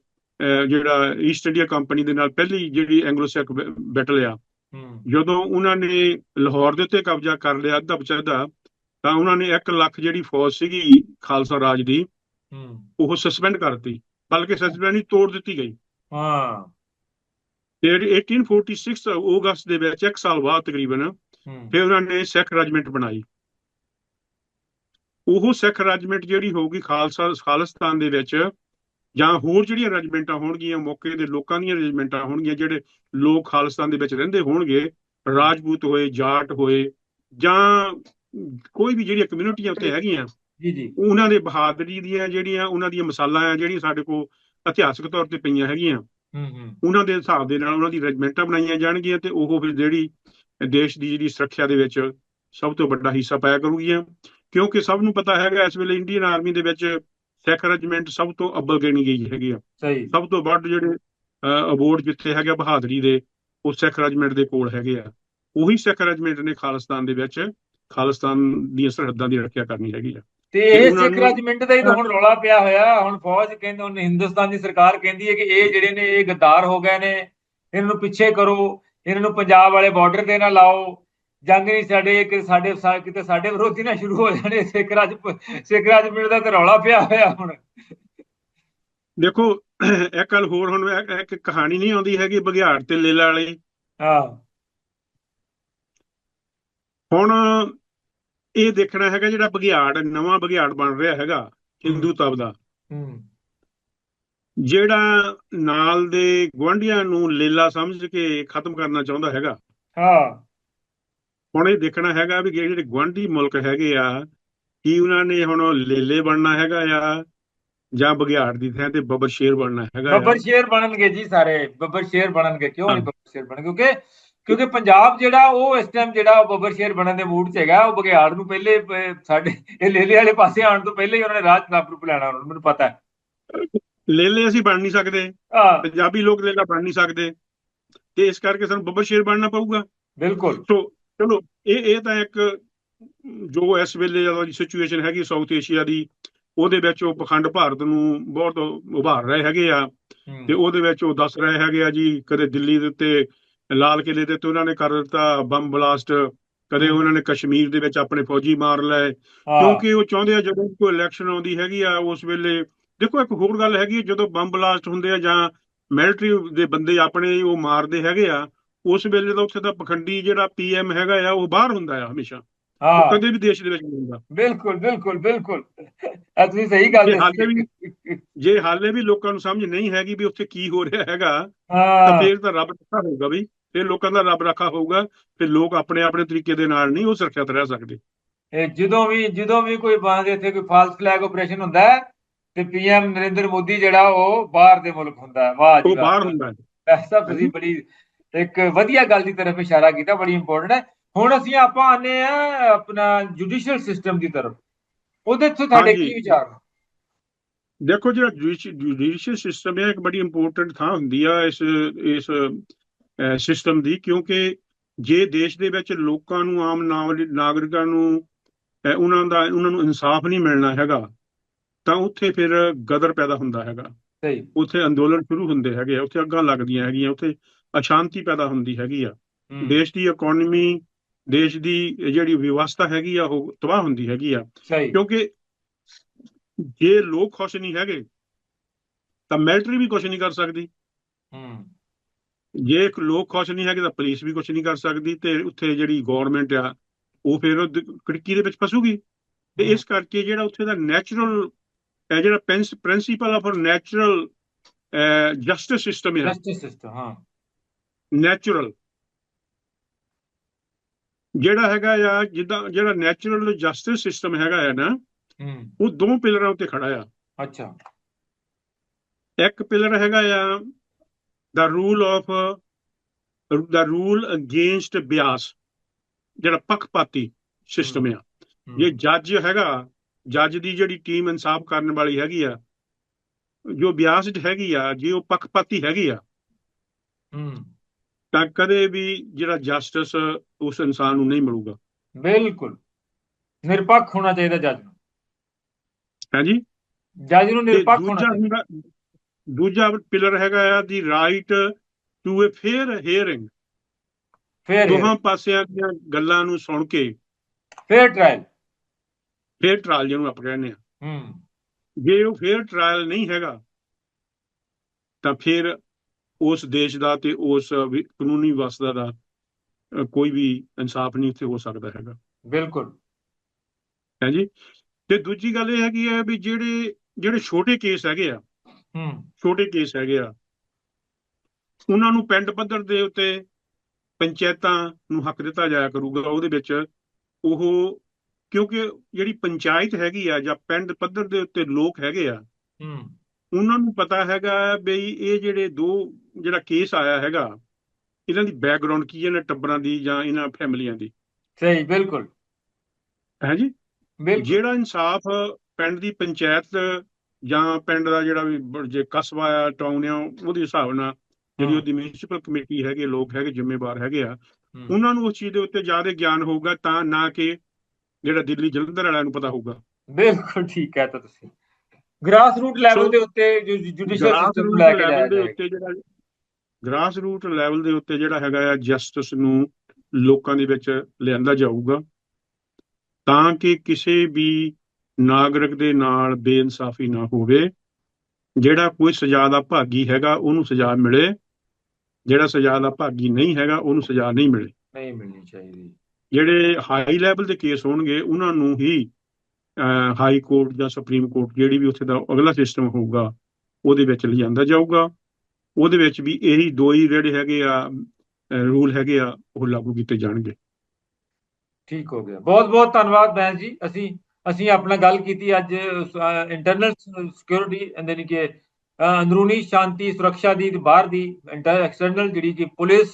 ਜਿਹੜਾ ਈਸਟ ਇੰਡੀਆ ਕੰਪਨੀ ਦੇ ਨਾਲ ਪਹਿਲੀ ਜਿਹੜੀ ਐਂਗਲੋ ਸਿੱਖ ਬੈਟਲ ਆ ਜਦੋਂ ਉਹਨਾਂ ਨੇ ਲਾਹੌਰ ਦੇ ਉੱਤੇ ਕਬਜ਼ਾ ਕਰ ਲਿਆ ਅੱਧਾ ਪਚੱਧਾ ਤਾਂ ਉਹਨਾਂ ਨੇ 1 ਲੱਖ ਜਿਹੜੀ ਫੌਜ ਸੀਗੀ ਖਾਲਸਾ ਰਾਜ ਦੀ ਉਹ ਸਸਪੈਂਡ ਕਰਤੀ ਬਲਕਿ ਸਸਪੈਂਡ ਨਹੀਂ ਤੋੜ ਦਿੱਤੀ ਗਈ। ਹਾਂ। ਤੇ 1846 ਅਗਸਤ ਦੇ ਵਿੱਚ ਇੱਕ ਸਾਲ ਬਾਅਦ ਤਕਰੀਬਨ ਫਿਰ ਉਹਨਾਂ ਨੇ ਸਿੱਖ ਰੈਜੀਮੈਂਟ ਬਣਾਈ। ਉਹ ਸਿੱਖ ਰੈਜੀਮੈਂਟ ਜਿਹੜੀ ਹੋਊਗੀ ਖਾਲਸਾ ਖਾਲਿਸਤਾਨ ਦੇ ਵਿੱਚ ਜਾਂ ਹੋਰ ਜਿਹੜੀਆਂ ਰੈਜੀਮੈਂਟਾਂ ਹੋਣਗੀਆਂ ਮੌਕੇ ਦੇ ਲੋਕਾਂ ਦੀਆਂ ਰੈਜੀਮੈਂਟਾਂ ਹੋਣਗੀਆਂ ਜਿਹੜੇ ਲੋਕ ਖਾਲਿਸਤਾਨ ਦੇ ਵਿੱਚ ਰਹਿੰਦੇ ਹੋਣਗੇ ਰਾਜਪੂਤ ਹੋਏ ਜਾਟ ਹੋਏ ਜਾਂ ਕੋਈ ਵੀ ਜਿਹੜੀਆਂ ਕਮਿਊਨਿਟੀਆਂ ਉੱਤੇ ਹੈਗੀਆਂ ਜੀ ਜੀ। ਉਹਨਾਂ ਦੇ ਬਹਾਦਰੀ ਦੀਆਂ ਜਿਹੜੀਆਂ ਉਹਨਾਂ ਦੀਆਂ ਮਿਸਾਲਾਂ ਆ ਜਿਹੜੀਆਂ ਸਾਡੇ ਕੋਲ ਇਤਿਹਾਸਕ ਤੌਰ ਤੇ ਪਈਆਂ ਹੈਗੀਆਂ। ਹੂੰ ਹੂੰ। ਉਹਨਾਂ ਦੇ ਹਿਸਾਬ ਦੇ ਨਾਲ ਉਹਨਾਂ ਦੀ ਰੈਜੀਮੈਂਟਾਂ ਬਣਾਈਆਂ ਜਾਣਗੀਆਂ ਤੇ ਉਹ ਫਿਰ ਜਿਹੜੀ ਦੇਸ਼ ਦੀ ਜਿਹੜੀ ਸੁਰੱਖਿਆ ਦੇ ਵਿੱਚ ਸਭ ਤੋਂ ਵੱਡਾ ਹਿੱਸਾ ਪਾਇਆ ਕਰੂਗੀਆਂ। ਕਿਉਂਕਿ ਸਭ ਨੂੰ ਪਤਾ ਹੈਗਾ ਇਸ ਵੇਲੇ ਇੰਡੀਅਨ ਆਰਮੀ ਦੇ ਵਿੱਚ ਸਿੱਖ ਰੈਜੀਮੈਂਟ ਸਭ ਤੋਂ ਅੱਵਲ ਗਿਣੀ ਗਈ ਹੈਗੀ ਆ। ਸਹੀ। ਸਭ ਤੋਂ ਵੱਧ ਜਿਹੜੇ ਅਵਾਰਡ ਜਿੱਥੇ ਹੈਗੇ ਬਹਾਦਰੀ ਦੇ ਉਹ ਸਿੱਖ ਰੈਜੀਮੈਂਟ ਦੇ ਕੋਲ ਹੈਗੇ ਆ। ਉਹੀ ਸਿੱਖ ਰੈਜੀਮੈਂਟ ਨੇ ਖਾਲਿਸਤਾਨ ਦੇ ਵਿੱਚ ਖਾਲਿਸਤਾਨ ਦੀਆਂ ਸਰਹੱਦਾਂ ਦੀ ਰੱਖਿਆ ਕਰਨੀ ਹੈਗੀ ਆ। ਤੇ ਇਹ ਸਿੱਖ ਰੈਜੀਮੈਂਟ ਦਾ ਹੀ ਤਾਂ ਹੁਣ ਰੌਲਾ ਪਿਆ ਹੋਇਆ। ਹੁਣ ਫੌਜ ਕਹਿੰਦੇ ਹੁਣ ਹਿੰਦੁਸਤਾਨ ਦੀ ਸਰਕਾਰ ਕਹਿੰਦੀ ਹੈ ਕਿ ਇਹ ਜਿਹੜੇ ਨੇ ਇਹ ਗੱਦਾਰ ਹੋ ਗਏ ਨੇ। ਇਹਨਾਂ ਨੂੰ ਪਿੱਛੇ ਕਰੋ। ਇਹਨਾਂ ਨੂੰ ਪੰਜਾਬ ਵਾਲੇ ਬਾਰਡਰ ਤੇ ਨਾ ਲਾਓ। ਜੰਗ ਨਹੀਂ ਸਾਡੇ ਕਿ ਸਾਡੇ ਕਿਤੇ ਸਾਡੇ ਵਿਰੋਧੀ ਨਾ ਸ਼ੁਰੂ ਹੋ ਜਾਣੇ ਸਿੱਖ ਰਾਜ ਸਿੱਖ ਰੈਜੀਮੈਂਟ ਦਾ ਤਾਂ ਰੌਲਾ ਪਿਆ ਹੋਇਆ ਹੁਣ। ਦੇਖੋ ਇੱਕ ਗੱਲ ਹੋਰ ਹੁਣ ਇੱਕ ਕਹਾਣੀ ਨਹੀਂ ਆਉਂਦੀ ਹੈਗੀ ਬਘਿਆੜ ਤੇ ਲੇਲਾ ਵਾਲੀ। ਹਾਂ। ਹੁਣ ਇਹ ਦੇਖਣਾ ਹੈਗਾ ਜਿਹੜਾ ਬਘਿਆੜ ਨਵਾਂ ਬਘਿਆੜ ਬਣ ਰਿਹਾ ਹੈਗਾ ਹਿੰਦੂ ਤਬ ਦਾ। ਹੂੰ। ਜਿਹੜਾ ਨਾਲ ਦੇ ਗੁਆਂਢੀਆਂ ਨੂੰ ਲੇਲਾ ਸਮਝ ਕੇ ਖਤਮ ਕਰਨਾ ਚਾਹੁੰਦਾ ਹੈਗਾ। ਹਾਂ। ਹੁਣ ਇਹ ਦੇਖਣਾ ਹੈਗਾ ਵੀ ਜਿਹੜੇ ਗੁਆਂਢੀ ਮੁਲਕ ਹੈਗੇ ਆ ਕੀ ਉਹਨਾਂ ਨੇ ਹੁਣ ਲੇਲੇ ਬਣਨਾ ਹੈਗਾ ਆ ਜਾਂ ਬਘਿਆੜ ਦੀ ਥਾਂ ਤੇ ਬੱਬਰ ਸ਼ੇਰ ਬਣਨਾ ਹੈਗਾ ਬੱਬਰ ਸ਼ੇਰ ਬਣਨਗੇ ਜੀ ਸਾਰੇ ਬੱਬਰ ਸ਼ੇਰ ਬਣਨਗੇ ਕਿਉਂ ਨਹੀਂ। ਬੱਬਰ ਸ਼ੇਰ ਬਣਨਗੇ? ਕਿਉਂਕਿ ਕਿਉਂਕਿ ਪੰਜਾਬ ਜਿਹੜਾ ਉਹ ਇਸ ਟਾਈਮ ਜਿਹੜਾ ਬੱਬਰ ਸ਼ੇਰ ਬਣਨ ਦੇ ਮੂਡ 'ਚ ਹੈਗਾ ਉਹ ਬਘਿਆੜ ਨੂੰ ਪਹਿਲੇ ਸਾਡੇ ਇਹ ਲੇਲੇ ਵਾਲੇ ਪਾਸੇ ਆਉਣ ਤੋਂ ਪਹਿਲੇ ਹੀ ਉਹਨਾਂ ਨੇ ਰਾਜ ਰੂਪ ਲੈਣਾ ਉਹਨਾਂ ਨੂੰ ਮੈਨੂੰ ਪਤਾ ਹੈ। ਲੇਲੇ ਅਸੀਂ ਬਣ ਨਹੀਂ ਸਕਦੇ। ਪੰਜਾਬੀ ਲੋਕ ਲੇਲਾ ਬਣ ਨਹੀਂ ਸਕਦੇ। ਤੇ ਇਸ ਕਰਕੇ ਸਾਨੂੰ ਬੱਬਰ ਸ਼ੇਰ ਬਣਨਾ ਪਊਗਾ। ਬਿਲਕੁਲ। ਸੋ ਚਲੋ ਇਹ ਇਹ ਤਾਂ ਇੱਕ ਜੋ ਇਸ ਵੇਲੇ ਦੀ ਸਿਚੁਏਸ਼ਨ ਹੈਗੀ ਸਾਊਥ ਏਸ਼ੀਆ ਦੀ ਉਹਦੇ ਵਿੱਚ ਉਹ ਪਖੰਡ ਭਾਰਤ ਨੂੰ ਬਹੁਤ ਉਭਾਰ ਰਹੇ ਹੈਗੇ ਆ। ਤੇ ਉਹਦੇ ਵਿੱਚ ਉਹ ਦੱਸ ਰਹੇ ਹੈਗੇ ਆ ਜੀ ਕਦੇ ਦਿੱਲੀ ਦੇ ਉੱਤੇ ਲਾਲ ਕਿਲੇ ਦੇ ਉੱਤੇ ਉਹਨਾਂ ਨੇ ਕਰ ਦਿੱਤਾ ਬੰਬ ਬਲਾਸਟ ਕਦੇ ਉਹਨਾਂ ਨੇ ਕਸ਼ਮੀਰ ਦੇ ਵਿੱਚ ਆਪਣੇ ਫੌਜੀ ਮਾਰ ਲਏ। ਕਿਉਂਕਿ ਉਹ ਚਾਹੁੰਦੇ ਆ ਜਦੋਂ ਕੋਈ ਇਲੈਕਸ਼ਨ ਆਉਂਦੀ ਹੈਗੀ ਆ ਉਸ ਵੇਲੇ ਦੇਖੋ ਇੱਕ ਹੋਰ ਗੱਲ ਹੈਗੀ ਜਦੋਂ ਬੰਬ ਬਲਾਸਟ ਹੁੰਦੇ ਆ ਜਾਂ ਮਿਲਟਰੀ ਦੇ ਬੰਦੇ ਆਪਣੇ ਉਹ ਮਾਰਦੇ ਹੈਗੇ ਆ ਉਸ ਵੇਲੇ ਤਾਂ ਉੱਥੇ ਦਾ ਪਖੰਡੀ ਜਿਹੜਾ ਪੀਐਮ ਹੈਗਾ ਆ ਉਹ ਬਾਹਰ ਹੁੰਦਾ ਆ ਹਮੇਸ਼ਾ। ਹਾਂ। ਕਦੇ ਵੀ ਦੇਸ਼ ਦੇ ਵਿੱਚ ਨਹੀਂ ਹੁੰਦਾ। ਬਿਲਕੁਲ ਬਿਲਕੁਲ ਬਿਲਕੁਲ। ਇਹ ਤੁਸੀਂ ਸਹੀ ਗੱਲ ਹਾਲੇ ਦੱਸੀ ਜੇ ਹਾਲੇ ਵੀ ਲੋਕਾਂ ਨੂੰ ਸਮਝ ਨਹੀਂ ਹੈਗੀ ਵੀ ਉੱਥੇ ਕੀ ਹੋ ਰਿਹਾ ਹੈਗਾ ਤਾਂ ਫੇਰ ਤਾਂ ਰੱਬ ਰੱਖਾ ਹੋਊਗਾ ਵੀ ਫਿਰ ਲੋਕਾਂ ਦਾ ਰੱਬ ਰੱਖਾ ਹੋਊਗਾ ਫਿਰ ਲੋਕ ਆਪਣੇ ਆਪਣੇ ਤਰੀਕੇ ਦੇ ਨਾਲ ਨਹੀਂ ਉਹ ਸੁਰੱਖਿਅਤ ਰਹਿ ਸਕਦੇ। ਇਹ ਜਦੋਂ ਵੀ ਜਦੋਂ ਵੀ ਕੋਈ ਬਾਂਦੇ ਇੱਥੇ ਕੋਈ ਫਾਲਸ ਫਲੈਗ ਆਪਰੇਸ਼ਨ ਹੁੰਦਾ ਹੈ ਤੇ ਪੀਐਮ ਨਰਿੰਦਰ ਮੋਦੀ ਜਿਹੜਾ ਉਹ ਬਾਹਰ ਦੇ ਮੁਲਕ ਹੁੰਦਾ ਹੈ ਵਾਹ ਜੀ ਉਹ ਬਾਹਰ ਹੁੰਦਾ ਹੈ। ਤੁਸੀਂ ਬੜੀ ਇੱਕ ਵਧੀਆ ਗੱਲ ਦੀ ਤਰਫ ਇਸ਼ਾਰਾ ਕੀਤਾ ਬੜੀ ਇੰਪੋਰਟੈਂਟ ਹੈ ਹੁਣ ਅਸੀਂ ਆਪਾਂ ਆਨੇ ਆ ਆਪਣਾ ਜੁਡੀਸ਼ੀਅਲ ਸਿਸਟਮ ਦੀ ਤਰਫ ਉਹਦੇ ਤੋਂ ਤੁਹਾਡੇ। ਕੀ ਵਿਚਾਰ? ਦੇਖੋ ਜਿਹੜਾ ਜੁਡੀਸ਼ੀਅਲ ਸਿਸਟਮ ਹੈ ਇੱਕ ਬੜੀ ਇੰਪੋਰਟੈਂਟ ਥਾਂ ਹੁੰਦੀ ਆ ਇਸ ਇਸ ਸਿਸਟਮ ਦੀ ਕਿਉਂਕਿ ਜੇ ਦੇਸ਼ ਦੇ ਵਿੱਚ ਲੋਕਾਂ ਨੂੰ ਆਮ ਨਾਗਰਿ- ਨਾਗਰਿਕਾਂ ਨੂੰ ਉਹਨਾਂ ਦਾ ਉਹਨਾਂ ਨੂੰ ਇਨਸਾਫ ਨਹੀਂ ਮਿਲਣਾ ਹੈਗਾ ਤਾਂ ਉੱਥੇ ਫਿਰ ਗਦਰ ਪੈਦਾ ਹੁੰਦਾ ਹੈਗਾ ਸਹੀ ਉੱਥੇ ਅੰਦੋਲਨ ਸ਼ੁਰੂ ਹੁੰਦੇ ਹੈਗੇ ਉੱਥੇ ਅੱਗਾਂ ਲੱਗਦੀਆਂ ਹੈਗੀਆਂ ਉੱਥੇ ਅਸ਼ਾਂਤੀ ਪੈਦਾ ਹੁੰਦੀ ਹੈਗੀ ਆ। ਦੇਸ਼ ਦੀ ਇਕਨੋਮੀ ਦੇਸ਼ ਦੀ ਜਿਹੜੀ ਵਿਵਸਥਾ ਹੈਗੀ ਆ ਉਹ ਤਬਾਹ ਹੁੰਦੀ ਹੈਗੀ ਆ। ਕਿਉਂਕਿ ਜੇ ਲੋਕ ਖੁਸ਼ ਨਹੀਂ ਹੈਗੇ ਤਾਂ ਮਿਲਟਰੀ ਵੀ ਕੁਝ ਨਹੀਂ ਕਰ ਸਕਦੀ। ਹੂੰ। ਜੇ ਇੱਕ ਲੋਕ ਖੁਸ਼ ਨਹੀਂ ਹੈਗੇ ਤਾਂ ਪੁਲਿਸ ਵੀ ਕੁਝ ਨਹੀਂ ਕਰ ਸਕਦੀ ਤੇ ਉੱਥੇ ਜਿਹੜੀ ਗਵਰਨਮੈਂਟ ਆ ਉਹ ਫਿਰ ਕੜਕੀ ਦੇ ਵਿੱਚ ਫਸੂਗੀ। ਤੇ ਇਸ ਕਰਕੇ ਜਿਹੜਾ ਉੱਥੇ ਦਾ ਨੈਚੁਰਲ ਜਿਹੜਾ principle of natural justice system ਹੈ ਜਸਟਿਸ ਸਿਸਟਮ ਹਾਂ। ਨੈਚੁਰਲ ਜਿਹੜਾ ਹੈਗਾ ਆ ਜਿੱਦਾਂ ਜਿਹੜਾ ਨੈਚੁਰਲ ਜਸਟਿਸ ਸਿਸਟਮ ਹੈਗਾ ਆ ਨਾ ਉਹ ਦੋ ਪਿਲਰਾਂ ਉੱਤੇ ਖੜਾ ਆ। ਅੱਛਾ। ਇੱਕ ਪਿਲਰ ਹੈਗਾ ਆ ਦਾ ਰੂਲ ਆਫ ਦਾ ਰੂਲ ਅਗੇਂਸਟ ਬਿਆਸ ਜਿਹੜਾ ਪੱਖਪਾਤੀ ਸਿਸਟਮ ਆ। ਹੂੰ, ਜੇ ਜੱਜ ਹੈਗਾ ਜੱਜ ਦੀ ਜਿਹੜੀ ਟੀਮ ਇਨਸਾਫ ਕਰਨ ਵਾਲੀ ਹੈਗੀ ਆ ਜੋ ਬਿਆਸਡ ਹੈਗੀ ਆ ਜੇ ਉਹ ਪੱਖਪਾਤੀ ਹੈਗੀ ਆ ਹੂੰ। ਤਾਂ ਕਦੇ ਵੀ ਜਿਹੜਾ ਜਸਟਿਸ ਉਸ ਇਨਸਾਨ ਨੂੰ ਨਹੀਂ ਮਿਲੂਗਾ। ਬਿਲਕੁਲ। ਨਿਰਪੱਖ ਹੋਣਾ ਚਾਹੀਦਾ ਜੱਜ ਨੂੰ। ਹਾਂਜੀ ਜੱਜ ਨੂੰ ਨਿਰਪੱਖ ਹੋਣਾ ਦੂਜਾ ਚਾਹੀਦਾ ਹੁੰਦਾ ਦੂਜਾ ਪਿਲਰ ਹੈਗਾ ਆ ਦੀ right to a fair hearing ਫੇਰ ਦੋਹਾਂ ਪਾਸਿਆਂ ਦੀਆਂ ਗੱਲਾਂ ਨੂੰ ਸੁਣ ਕੇ। ਫੇਰ ਟ੍ਰਾਇਲ ਫੇਅਰ ਟ੍ਰਾਇਲ ਜਿਹਨੂੰ ਆਪਾਂ ਕਹਿੰਦੇ ਆ ਹੂੰ। ਜੇ ਉਹ ਫੇਅਰ ਟ੍ਰਾਇਲ ਨਹੀਂ ਹੈਗਾ ਤਾਂ ਫਿਰ ਉਸ ਦੇਸ਼ ਦਾ ਤੇ ਉਸ ਕਾਨੂੰਨੀ ਵਿਵਸਥਾ ਦਾ ਕੋਈ ਵੀ ਇਨਸਾਫ ਨਹੀਂ ਉੱਥੇ ਹੋ ਸਕਦਾ ਹੈਗਾ। ਬਿਲਕੁਲ। ਹਾਂਜੀ ਤੇ ਦੂਜੀ ਗੱਲ ਇਹ ਹੈਗੀ ਹੈ ਵੀ ਜਿਹੜੇ ਜਿਹੜੇ ਛੋਟੇ ਕੇਸ ਹੈਗੇ ਆ ਹੂੰ। ਛੋਟੇ ਕੇਸ ਹੈਗੇ ਆ ਉਹਨਾਂ ਨੂੰ ਪਿੰਡ ਪੱਧਰ ਦੇ ਉੱਤੇ ਪੰਚਾਇਤਾਂ ਨੂੰ ਹੱਕ ਦਿੱਤਾ ਜਾਇਆ ਕਰੂਗਾ ਉਹਦੇ ਵਿੱਚ ਉਹ ਕਿਉਂਕਿ ਜਿਹੜੀ ਪੰਚਾਇਤ ਹੈਗੀ ਆ ਜਾਂ ਪਿੰਡ ਪੱਧਰ ਦੇ ਉੱਤੇ ਲੋਕ ਹੈਗੇ ਆ ਹੂੰ। ਉਹਨਾਂ ਨੂੰ ਪਤਾ ਹੈਗਾ ਬਈ ਇਹ ਜਿਹੜੇ ਦੋ ਜਿਹੜਾ ਕੇਸ ਆਇਆ ਹੈਗਾ ਇਹਨਾਂ ਦੀ ਬੈਕਗ੍ਰਾਉਂਡ ਕੀ ਹੈ ਇਹਨਾਂ ਟੱਬਰਾਂ ਦੀ ਜਾਂ ਇਹਨਾਂ ਫੈਮਲੀਆਂ ਦੀ? ਸਹੀ ਬਿਲਕੁਲ। ਹੈ ਜੀ? ਜਿਹੜਾ ਇਨਸਾਫ ਪਿੰਡ ਦੀ ਪੰਚਾਇਤ ਜਾਂ ਪਿੰਡ ਦਾ ਜਿਹੜਾ ਵੀ ਜੇ ਕਸਬਾ ਆ ਟਾਊਨ ਆ ਉਹਦੇ ਹਿਸਾਬ ਨਾਲ ਜਿਹੜੀ। ਉਹਦੀ ਮਿਊਨਿਸਪਲ ਕਮੇਟੀ ਹੈਗੇ ਲੋਕ ਹੈਗੇ ਜ਼ਿੰਮੇਵਾਰ ਹੈਗੇ ਆ ਉਹਨਾਂ ਨੂੰ ਉਸ ਚੀਜ਼ ਦੇ ਉੱਤੇ ਜ਼ਿਆਦਾ ਗਿਆਨ ਹੋਊਗਾ ਤਾਂ ਨਾ ਕਿ ਜਿਹੜਾ ਦਿੱਲੀ ਜਲੰਧਰ ਵਾਲਿਆਂ ਨੂੰ ਪਤਾ ਹੋਊਗਾ। ਬਿਲਕੁਲ ਠੀਕ ਹੈ ਤਾਂ ਤੁਸੀਂ। ਗ੍ਰਾਸ ਰੂਟ ਲੈਵਲ ਦੇ ਉੱਤੇ ਜੁਡੀਸ਼ੀਅਲ ਸਿਸਟਮ ਲੈ ਕੇ ਜਾਇਆ ਲੈਵਲ ਦੇ ਜਾਏਗਾ ਉੱਤੇ ਜਿਹੜਾ ਗ੍ਰਾਸ ਰੂਟ ਲੈਵਲ ਦੇ ਉੱਤੇ ਜਿਹੜਾ ਹੈਗਾ ਆ ਜਸਟਿਸ ਨੂੰ ਲੋਕਾਂ ਦੇ ਵਿੱਚ ਲਿਆਂਦਾ ਜਾਊਗਾ ਤਾਂ ਕਿ ਕਿਸੇ ਵੀ ਨਾਗਰਿਕ ਦੇ ਨਾਲ ਬੇਇਨਸਾਫੀ ਨਾ ਹੋਵੇ ਜਿਹੜਾ ਕੋਈ ਸਜ਼ਾ ਦਾ ਭਾਗੀ ਹੈਗਾ ਉਹਨੂੰ ਸਜ਼ਾ ਮਿਲੇ ਜਿਹੜਾ ਸਜ਼ਾ ਦਾ ਭਾਗੀ ਨਹੀਂ ਹੈਗਾ ਉਹਨੂੰ ਸਜ਼ਾ ਨਹੀਂ ਮਿਲੇ। ਨਹੀਂ ਮਿਲਣੀ ਚਾਹੀਦੀ। ਜਿਹੜੇ ਹਾਈ ਲੈਵਲ ਦੇ ਕੇਸ ਹੋਣਗੇ ਉਹਨਾਂ ਨੂੰ ਹੀ ਹਾਈ ਕੋਰਟ ਜਾਂ ਸੁਪਰੀਮ ਕੋਰਟ ਜਿਹੜੀ ਵੀ ਉੱਥੇ ਦਾ ਅਗਲਾ ਸਿਸਟਮ ਹੋਊਗਾ ਉਹਦੇ ਵਿੱਚ ਲਿਆਂਦਾ ਜਾਊਗਾ। ਉਹਦੇ ਵਿੱਚ ਵੀ ਇਹੀ ਦੋ ਹੀ ਜਿਹੜੇ ਹੈਗੇ ਆ ਰੂਲ ਹੈਗੇ ਆ, ਉਹ ਲਾਗੂ ਕੀਤੇ ਜਾਣਗੇ। ਠੀਕ ਹੋ ਗਿਆ। ਬਹੁਤ ਬਹੁਤ ਧੰਨਵਾਦ ਬੈਂਸ ਜੀ। ਅਸੀਂ ਅਸੀਂ ਆਪਣਾ ਗੱਲ ਕੀਤੀ ਅੱਜ ਇੰਟਰਨਲ ਸਿਕਿਉਰਿਟੀ ਯਾਨੀ ਕਿ ਅੰਦਰੂਨੀ ਸ਼ਾਂਤੀ, ਸੁਰੱਖਿਆ ਦੀ ਬਾਹਰ ਦੀ ਐਕਸਟਰਨਲ ਜਿਹੜੀ ਕਿ ਪੁਲਿਸ,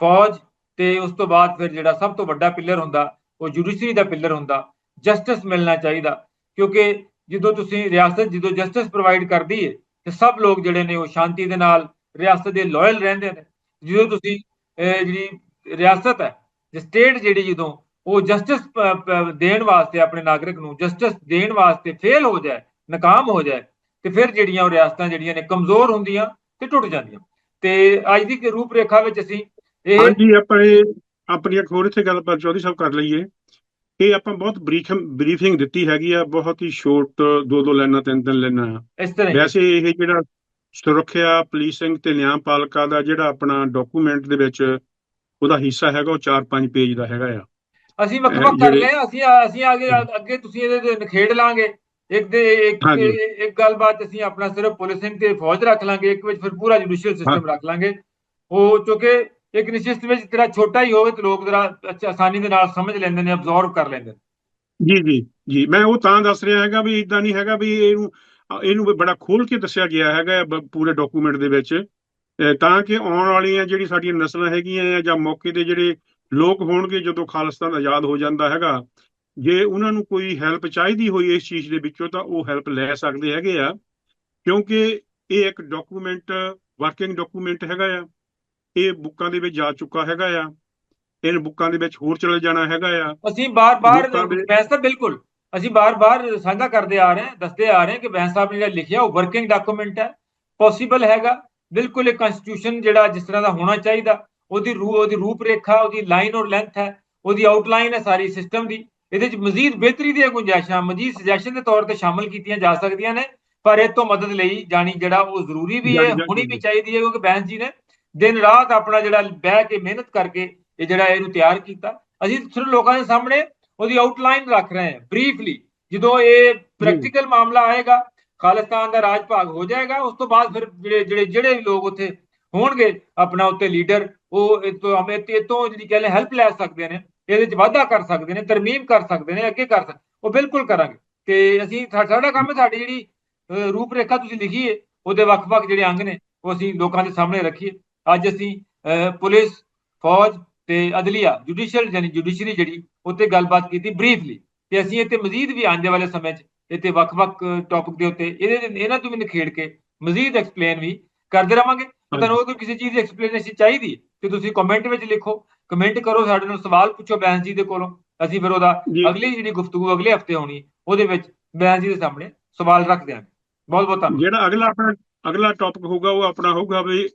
ਫੌਜ ਤੇ ਉਸ ਤੋਂ ਬਾਅਦ ਫਿਰ ਜਿਹੜਾ ਸਭ ਤੋਂ ਵੱਡਾ ਪਿੱਲਰ ਹੁੰਦਾ, ਉਹ ਜੁਡੀਸ਼ਰੀ ਦਾ ਪਿੱਲਰ ਹੁੰਦਾ ਜਸਟਿਸ ਮਿਲਣਾ ਚਾਹੀਦਾ। ਕਿਉਂਕਿ ਜਦੋਂ ਤੁਸੀਂ ਰਿਆਸਤ, ਜਦੋਂ ਜਸਟਿਸ ਪ੍ਰੋਵਾਈਡ ਕਰਦੀ ਹੈ ਤੇ ਸਭ ਲੋਕ ਜਿਹੜੇ ਨੇ ਉਹ ਸ਼ਾਂਤੀ ਦੇ ਨਾਲ ਰਿਆਸਤ ਦੇ ਲਾਇਲ ਰਹਿੰਦੇ ਨੇ। ਜਦੋਂ ਤੁਸੀਂ ਜਿਹੜੀ ਰਿਆਸਤ ਹੈ ਸਟੇਟ ਜਿਹੜੀ ਜਦੋਂ ਉਹ ਜਸਟਿਸ ਦੇਣ ਵਾਸਤੇ ਆਪਣੇ ਨਾਗਰਿਕ ਨੂੰ ਜਸਟਿਸ ਦੇਣ ਵਾਸਤੇ ਫੇਲ ਹੋ ਜਾਏ, ਨਾਕਾਮ ਹੋ ਜਾਏ, ਤੇ ਫਿਰ ਜਿਹੜੀਆਂ ਉਹ ਰਿਆਸਤਾਂ ਜਿਹੜੀਆਂ ਨੇ ਕਮਜ਼ੋਰ ਹੁੰਦੀਆਂ ਤੇ ਟੁੱਟ ਜਾਂਦੀਆਂ। ਤੇ ਅੱਜ ਦੀ ਰੂਪ ਰੇਖਾ ਵਿੱਚ ਅਸੀਂ ਇਹ ਹਾਂਜੀ, ਆਪਾਂ ਇਹ ਆਪਣੀ ਇੱਕ ਹੋਰ ਇੱਥੇ ਗੱਲ ਚੌਧਰੀ ਸਾਹਿਬ ਕਰ ਲਈਏ। ਇਹ ਆਪਾਂ ਬਹੁਤ ਬਰੀਫ ਬਰੀਫਿੰਗ ਦਿੱਤੀ ਹੈਗੀ ਆ ਬਹੁਤ ਹੀ ਸ਼ੋਰਟ ਦੋ ਦੋ ਲਾਈਨਾਂ ਤਿੰਨ ਤਿੰਨ ਲਾਈਨਾਂ। ਇਸ ਤਰ੍ਹਾਂ ਵੈਸੇ ਇਹ ਜਿਹੜਾ ਸੁਰੱਖਿਆ ਪੁਲਿਸਿੰਗ ਤੇ ਨਿਆਂਪਾਲਿਕਾ ਦਾ ਜਿਹੜਾ ਆਪਣਾ ਡਾਕੂਮੈਂਟ ਦੇ ਵਿੱਚ ਉਹਦਾ ਹਿੱਸਾ ਹੈਗਾ ਉਹ 4-5 ਪੇਜ ਦਾ ਹੈਗਾ ਆ। ਅਸੀਂ ਵੱਖ ਵੱਖ ਕਰ ਲਏ ਅਸੀਂ ਅਸੀਂ ਅੱਗੇ ਅੱਗੇ ਤੁਸੀਂ ਇਹਦੇ ਤੇ ਨਿਖੇੜ ਲਾਂਗੇ। ਇੱਕ ਦੇ ਇੱਕ। ਇੱਕ ਗੱਲਬਾਤ ਅਸੀਂ ਆਪਣਾ ਸਿਰਫ ਪੁਲਿਸਿੰਗ ਤੇ ਫੌਜ ਰੱਖ ਲਾਂਗੇ ਇੱਕ ਵਿੱਚ ਫਿਰ ਪੂਰਾ ਜੁਡੀਸ਼ੀਅਲ ਸਿਸਟਮ ਰੱਖ ਲਾਂਗੇ। ਉਹ ਕਿਉਂਕਿ ਇੱਕ ਨਿਸ਼ਚਿਤ ਵਿੱਚ ਤੇਰਾ ਛੋਟਾ ਹੀ ਹੋਵੇ ਤੇ ਲੋਕ ਜਰਾ ਆਸਾਨੀ ਦੇ ਨਾਲ ਸਮਝ ਲੈਂਦੇ ਨੇ ਅਬਜ਼ੌਰਬ ਕਰ ਲੈਂਦੇ ਨੇ। ਜੀ ਜੀ ਜੀ। ਮੈਂ ਉਹ ਤਾਂ ਦੱਸ ਰਿਹਾ ਹੈਗਾ ਵੀ ਇਦਾਂ ਨਹੀਂ ਹੈਗਾ ਵੀ ਇਹਨੂੰ ਇਹਨੂੰ ਬੜਾ ਖੋਲ ਕੇ ਦੱਸਿਆ ਗਿਆ ਹੈਗਾ ਪੂਰੇ ਡਾਕੂਮੈਂਟ ਦੇ ਵਿੱਚ। ਤਾਂ ਕਿ ਆਉਣ ਵਾਲੀਆਂ ਜਿਹੜੀ ਸਾਡੀਆਂ ਨਸਲਾਂ ਹੈਗੀਆਂ ਜਾਂ ਮੌਕੇ ਦੇ ਜਿਹੜੇ ਲੋਕ ਹੋਣਗੇ ਜਦੋਂ ਖਾਲਿਸਤਾਨ ਆਜ਼ਾਦ ਹੋ ਜਾਂਦਾ ਹੈਗਾ, ਜੇ ਉਹਨਾਂ ਨੂੰ ਕੋਈ ਹੈਲਪ ਚਾਹੀਦੀ ਹੋਈ ਇਸ ਚੀਜ਼ ਦੇ ਵਿੱਚੋਂ ਤਾਂ ਉਹ ਹੈਲਪ ਲੈ ਸਕਦੇ ਹੈਗੇ ਆ। ਕਿਉਂਕਿ ਇਹ ਇੱਕ ਡਾਕੂਮੈਂਟ ਵਰਕਿੰਗ ਡਾਕੂਮੈਂਟ ਹੈਗਾ ਆ। ਇਹ ਬੁੱਕਾਂ ਦੇ ਵਿੱਚ ਜਾ ਚੁੱਕਾ ਹੈਗਾ ਆ। ਇਹ ਬੁੱਕਾਂ ਦੇ ਵਿੱਚ ਹੋਰ ਚਲੇ ਜਾਣਾ ਹੈਗਾ ਆ। ਅਸੀਂ ਬਾਰ-ਬਾਰ ਬੈਂਸ ਤਾਂ ਬਿਲਕੁਲ ਅਸੀਂ ਬਾਰ-ਬਾਰ ਸਾਂਝਾ ਕਰਦੇ ਆ ਰਹੇ ਹਾਂ ਦੱਸਦੇ ਆ ਰਹੇ ਹਾਂ ਕਿ ਬੈਂਸ ਸਾਹਿਬ ਨੇ ਜਿਹੜਾ ਲਿਖਿਆ ਉਹ ਵਰਕਿੰਗ ਡਾਕੂਮੈਂਟ ਹੈ ਪੋਸੀਬਲ ਹੈਗਾ। ਬਿਲਕੁਲ ਇੱਕ ਕਨਸਟੀਟਿਊਸ਼ਨ ਜਿਹੜਾ ਜਿਸ ਤਰ੍ਹਾਂ ਦਾ ਹੋਣਾ ਚਾਹੀਦਾ ਉਹਦੀ ਰੂ ਉਹਦੀ ਰੂਪ ਰੇਖਾ ਉਹਦੀ ਲਾਈਨ ਔਰ ਲੈਂਥ ਹੈ ਉਹਦੀ ਆਊਟਲਾਈਨ ਹੈ ਸਾਰੀ ਸਿਸਟਮ ਦੀ। ਇਹਦੇ ਚ ਮਜ਼ੀਦ ਬਿਹਤਰੀ ਦੀਆਂ ਗੁੰਜਾਇਸ਼ਾਂ ਮਜ਼ੀਦ ਸੁਜੈਸ਼ਨ ਦੇ ਤੌਰ ਤੇ ਸ਼ਾਮਲ ਕੀਤੀਆਂ ਜਾ ਸਕਦੀਆਂ ਨੇ ਪਰ ਇਹ ਤੋਂ ਮਦਦ ਲਈ ਜਾਣੀ ਜਿਹੜਾ ਉਹ ਜ਼ਰੂਰੀ ਵੀ ਹੈ ਹੋਣੀ ਵੀ ਚਾਹੀਦੀ ਹੈ। ਕਿਉਂਕਿ ਬੈਂਸ ਜੀ ਨੇ ਦਿਨ ਰਾਤ ਆਪਣਾ ਜਿਹੜਾ ਬਹਿ ਕੇ ਮਿਹਨਤ ਕਰਕੇ ਇਹ ਜਿਹੜਾ ਇਹਨੂੰ ਤਿਆਰ ਕੀਤਾ। ਅਸੀਂ ਸਿਰਫ ਲੋਕਾਂ ਦੇ ਸਾਹਮਣੇ ਉਹਦੀ ਆਊਟਲਾਈਨ ਰੱਖ ਰਹੇ ਹਾਂ ਬਰੀਫਲੀ ਜਦੋਂ ਇਹ ਪ੍ਰੈਕਟੀਕਲ ਮਾਮਲਾ ਆਏਗਾ ਖਾਲਿਸਤਾਨ ਦਾ ਰਾਜ ਭਾਗ ਹੋ ਜਾਏਗਾ ਉਸ ਤੋਂ ਬਾਅਦ ਫਿਰ ਜਿਹੜੇ ਜਿਹੜੇ ਲੋਕ ਉੱਥੇ ਹੋਣਗੇ ਆਪਣਾ ਉੱਤੇ ਲੀਡਰ ਉਹ ਇਹ ਤੋਂ ਜਿਹੜੀ ਕਹਿੰਦੇ ਹੈਲਪ ਲੈ ਸਕਦੇ ਨੇ ਇਹਦੇ ਚ ਵਾਧਾ ਕਰ ਸਕਦੇ ਨੇ ਤਰਮੀਮ ਕਰ ਸਕਦੇ ਨੇ ਅੱਗੇ ਕਰ ਸਕਦੇ ਉਹ ਬਿਲਕੁਲ ਕਰਾਂਗੇ। ਤੇ ਅਸੀਂ ਸਾਡਾ ਕੰਮ ਹੈ ਸਾਡੀ ਜਿਹੜੀ ਰੂਪ ਰੇਖਾ ਤੁਸੀਂ ਲਿਖੀ ਹੈ ਉਹਦੇ ਵੱਖ-ਵੱਖ ਜਿਹੜੇ ਅੰਗ ਨੇ ਉਹ ਅਸੀਂ ਲੋਕਾਂ ਦੇ ਸਾਹਮਣੇ ਰੱਖੀਏ। ਅੱਜ ਅਸੀਂ ਪੁਲਿਸ ਫੌਜ ਤੇ ਅਦਲੀਆ ਜੁਡੀਸ਼ੀਅਲ ਯਾਨੀ ਜੁਡੀਸ਼ਰੀ ਜਿਹੜੀ ਉੱਤੇ ਗੱਲਬਾਤ ਕੀਤੀ ਬਰੀਫਲੀ ਤੇ ਅਸੀਂ ਇੱਥੇ ਮਜ਼ੀਦ ਵੀ ਆਉਣ ਵਾਲੇ ਸਮੇਂ 'ਚ ਇੱਥੇ ਵੱਖ-ਵੱਖ ਟੌਪਿਕ ਦੇ ਉੱਤੇ ਇਹਦੇ ਇਹਨਾਂ ਤੋਂ ਵੀ ਨਿਖੇੜ ਕੇ ਮਜ਼ੀਦ ਐਕਸਪਲੇਨ ਵੀ ਕਰਦੇ ਰਵਾਂਗੇ। ਤੇ ਤੁਹਾਨੂੰ ਕੋਈ ਕਿਸੇ ਚੀਜ਼ ਦੀ ਐਕਸਪਲੇਨੇਸ਼ਨ ਚਾਹੀਦੀ ਤੇ ਤੁਸੀਂ ਕਮੈਂਟ ਵਿੱਚ ਲਿਖੋ ਕਮੈਂਟ ਕਰੋ ਸਾਡੇ ਨਾਲ ਸਵਾਲ ਪੁੱਛੋ ਬੈਂਸ ਜੀ ਦੇ ਕੋਲੋਂ ਅਸੀਂ ਫਿਰ ਉਹਦਾ। ਅਗਲੀ ਜਿਹੜੀ ਗੁਫ਼ਤਗੂ ਅਗਲੇ ਹਫ਼ਤੇ ਹੋਣੀ ਉਹਦੇ ਵਿੱਚ ਬੈਂਸ ਜੀ ਦੇ ਸਾਹਮਣੇ ਸਵਾਲ ਰੱਖ ਦਿਆਂਗੇ। ਬਹੁਤ ਬਹੁਤ ਧੰਨਵਾਦ। ਜਿਹੜਾ ਅਗਲਾ ਆਪਣਾ ਅਗਲਾ ਟੌਪਿਕ ਹੋਊਗਾ ਉਹ ਆਪਣਾ ਹੋਊਗਾ ਵੀ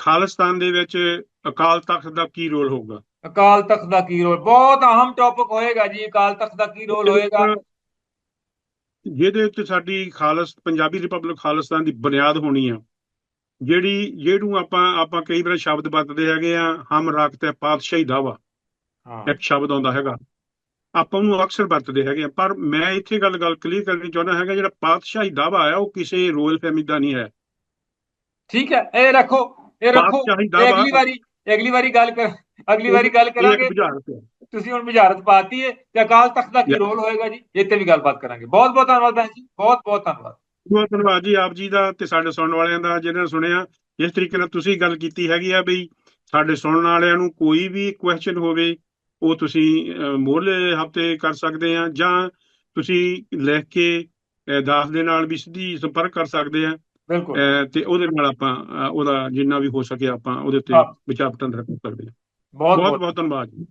ਖਾਲਿਸਤਾਨ ਦੇ ਵਿੱਚ ਅਕਾਲ ਤਖਤ ਦਾ ਕੀ ਰੋਲ ਹੋਊਗਾ? ਅਕਾਲ ਤਖਤ ਦਾ ਕੀ ਰੋਲ? ਬਹੁਤ ਅਹਿਮ ਟੌਪਿਕ ਹੋਏਗਾ ਜੀ ਅਕਾਲ ਤਖਤ ਦਾ ਕੀ ਰੋਲ ਹੋਏਗਾ? ਜਿਹਦੇ ਉੱਤੇ ਸਾਡੀ ਖਾਲਸ ਪੰਜਾਬੀ ਰਿਪਬਲਿਕ ਖਾਲਿਸਤਾਨ ਦੀ ਬੁਨਿਆਦ ਹੋਣੀ ਆ। ਜਿਹੜੀ ਜਿਹਨੂੰ ਆਪਾਂ ਆਪਾਂ ਕਈ ਵਾਰ ਸ਼ਬਦ ਵਰਤਦੇ ਹੈਗੇ ਆ ਹਮ ਰਾਖਤੇ ਪਾਤਸ਼ਾਹੀ ਦਾਵਾ ਹਾਂ। ਇੱਕ ਸ਼ਬਦ ਆਉਂਦਾ ਹੈਗਾ। ਆਪਾਂ ਉਹਨੂੰ ਅਕਸਰ ਵਰਤਦੇ ਹੈਗੇ ਆ। ਪਰ ਮੈਂ ਇੱਥੇ ਗੱਲ ਗੱਲ ਕਲੀਅਰ ਕਰਨੀ ਚਾਹੁੰਦਾ ਹੈਗਾ ਜਿਹੜਾ ਪਾਤਸ਼ਾਹੀ ਦਾਵਾ ਆ ਉਹ ਕਿਸੇ ਰੋਇਲ ਫੈਮਿਲੀ ਦਾ ਨਹੀਂ ਹੈ। ਠੀਕ ਹੈ ਇਹ ਰੱਖੋ। ਇਹ ਰੱਖੋ ਅਗਲੀ ਵਾਰੀ ਅਗਲੀ ਵਾਰੀ ਗੱਲ ਕਰ ਅਗਲੀ ਵਾਰੀ ਗੱਲ ਕਰਾਂਗੇ। ਤੁਸੀਂ ਹੁਣ ਬੁਝਾਰਤ ਪਾਤੀ ਹੈ ਤੇ ਅਕਾਲ ਤਖਤ ਦਾ ਕੀ. ਰੋਲ ਹੋਏਗਾ ਜੀ? ਇਹ ਤੇ ਵੀ ਗੱਲਬਾਤ ਕਰਾਂਗੇ। ਬਹੁਤ ਬਹੁਤ ਧੰਨਵਾਦ ਭੈਣ ਜੀ। ਬਹੁਤ ਬਹੁਤ ਧੰਨਵਾਦ। ਬਹੁਤ ਧੰਨਵਾਦ ਜੀ ਆਪ ਜੀ ਦਾ ਤੇ ਸਾਡੇ ਸੁਣਨ ਵਾਲਿਆਂ ਦਾ ਜਿਹਨਾਂ ਨੇ ਸੁਣਿਆ। ਜਿਸ ਤਰੀਕੇ ਨਾਲ ਤੁਸੀਂ ਗੱਲ ਕੀਤੀ ਹੈਗੀ ਆ ਵੀ ਸਾਡੇ ਸੁਣਨ ਵਾਲਿਆਂ ਨੂੰ ਕੋਈ ਵੀ ਕੁਐਸਚਨ ਹੋਵੇ ਉਹ ਤੁਸੀਂ ਅਹ, ਮੋਹਰਲੇ ਹਫ਼ਤੇ ਕਰ ਸਕਦੇ ਆ ਜਾਂ ਤੁਸੀਂ ਲਿਖ ਕੇ ਦਾਸ ਦੇ ਨਾਲ ਵੀ ਸਿੱਧੀ ਸੰਪਰਕ ਕਰ ਸਕਦੇ ਆ। ਬਿਲਕੁਲ। ਤੇ ਉਹਦੇ ਨਾਲ ਆਪਾਂ ਉਹਦਾ ਜਿੰਨਾ ਵੀ ਹੋ ਸਕੇ ਆਪਾਂ ਉਹਦੇ ਉੱਤੇ ਹਾਂ। ਵਿਚਾਰ ਵਟਾਂਦਰਾ ਕਰ ਸਕਦੇ ਬਹੁਤ ਬਹੁਤ। ਬਹੁਤ ਧੰਨਵਾਦ ਜੀ।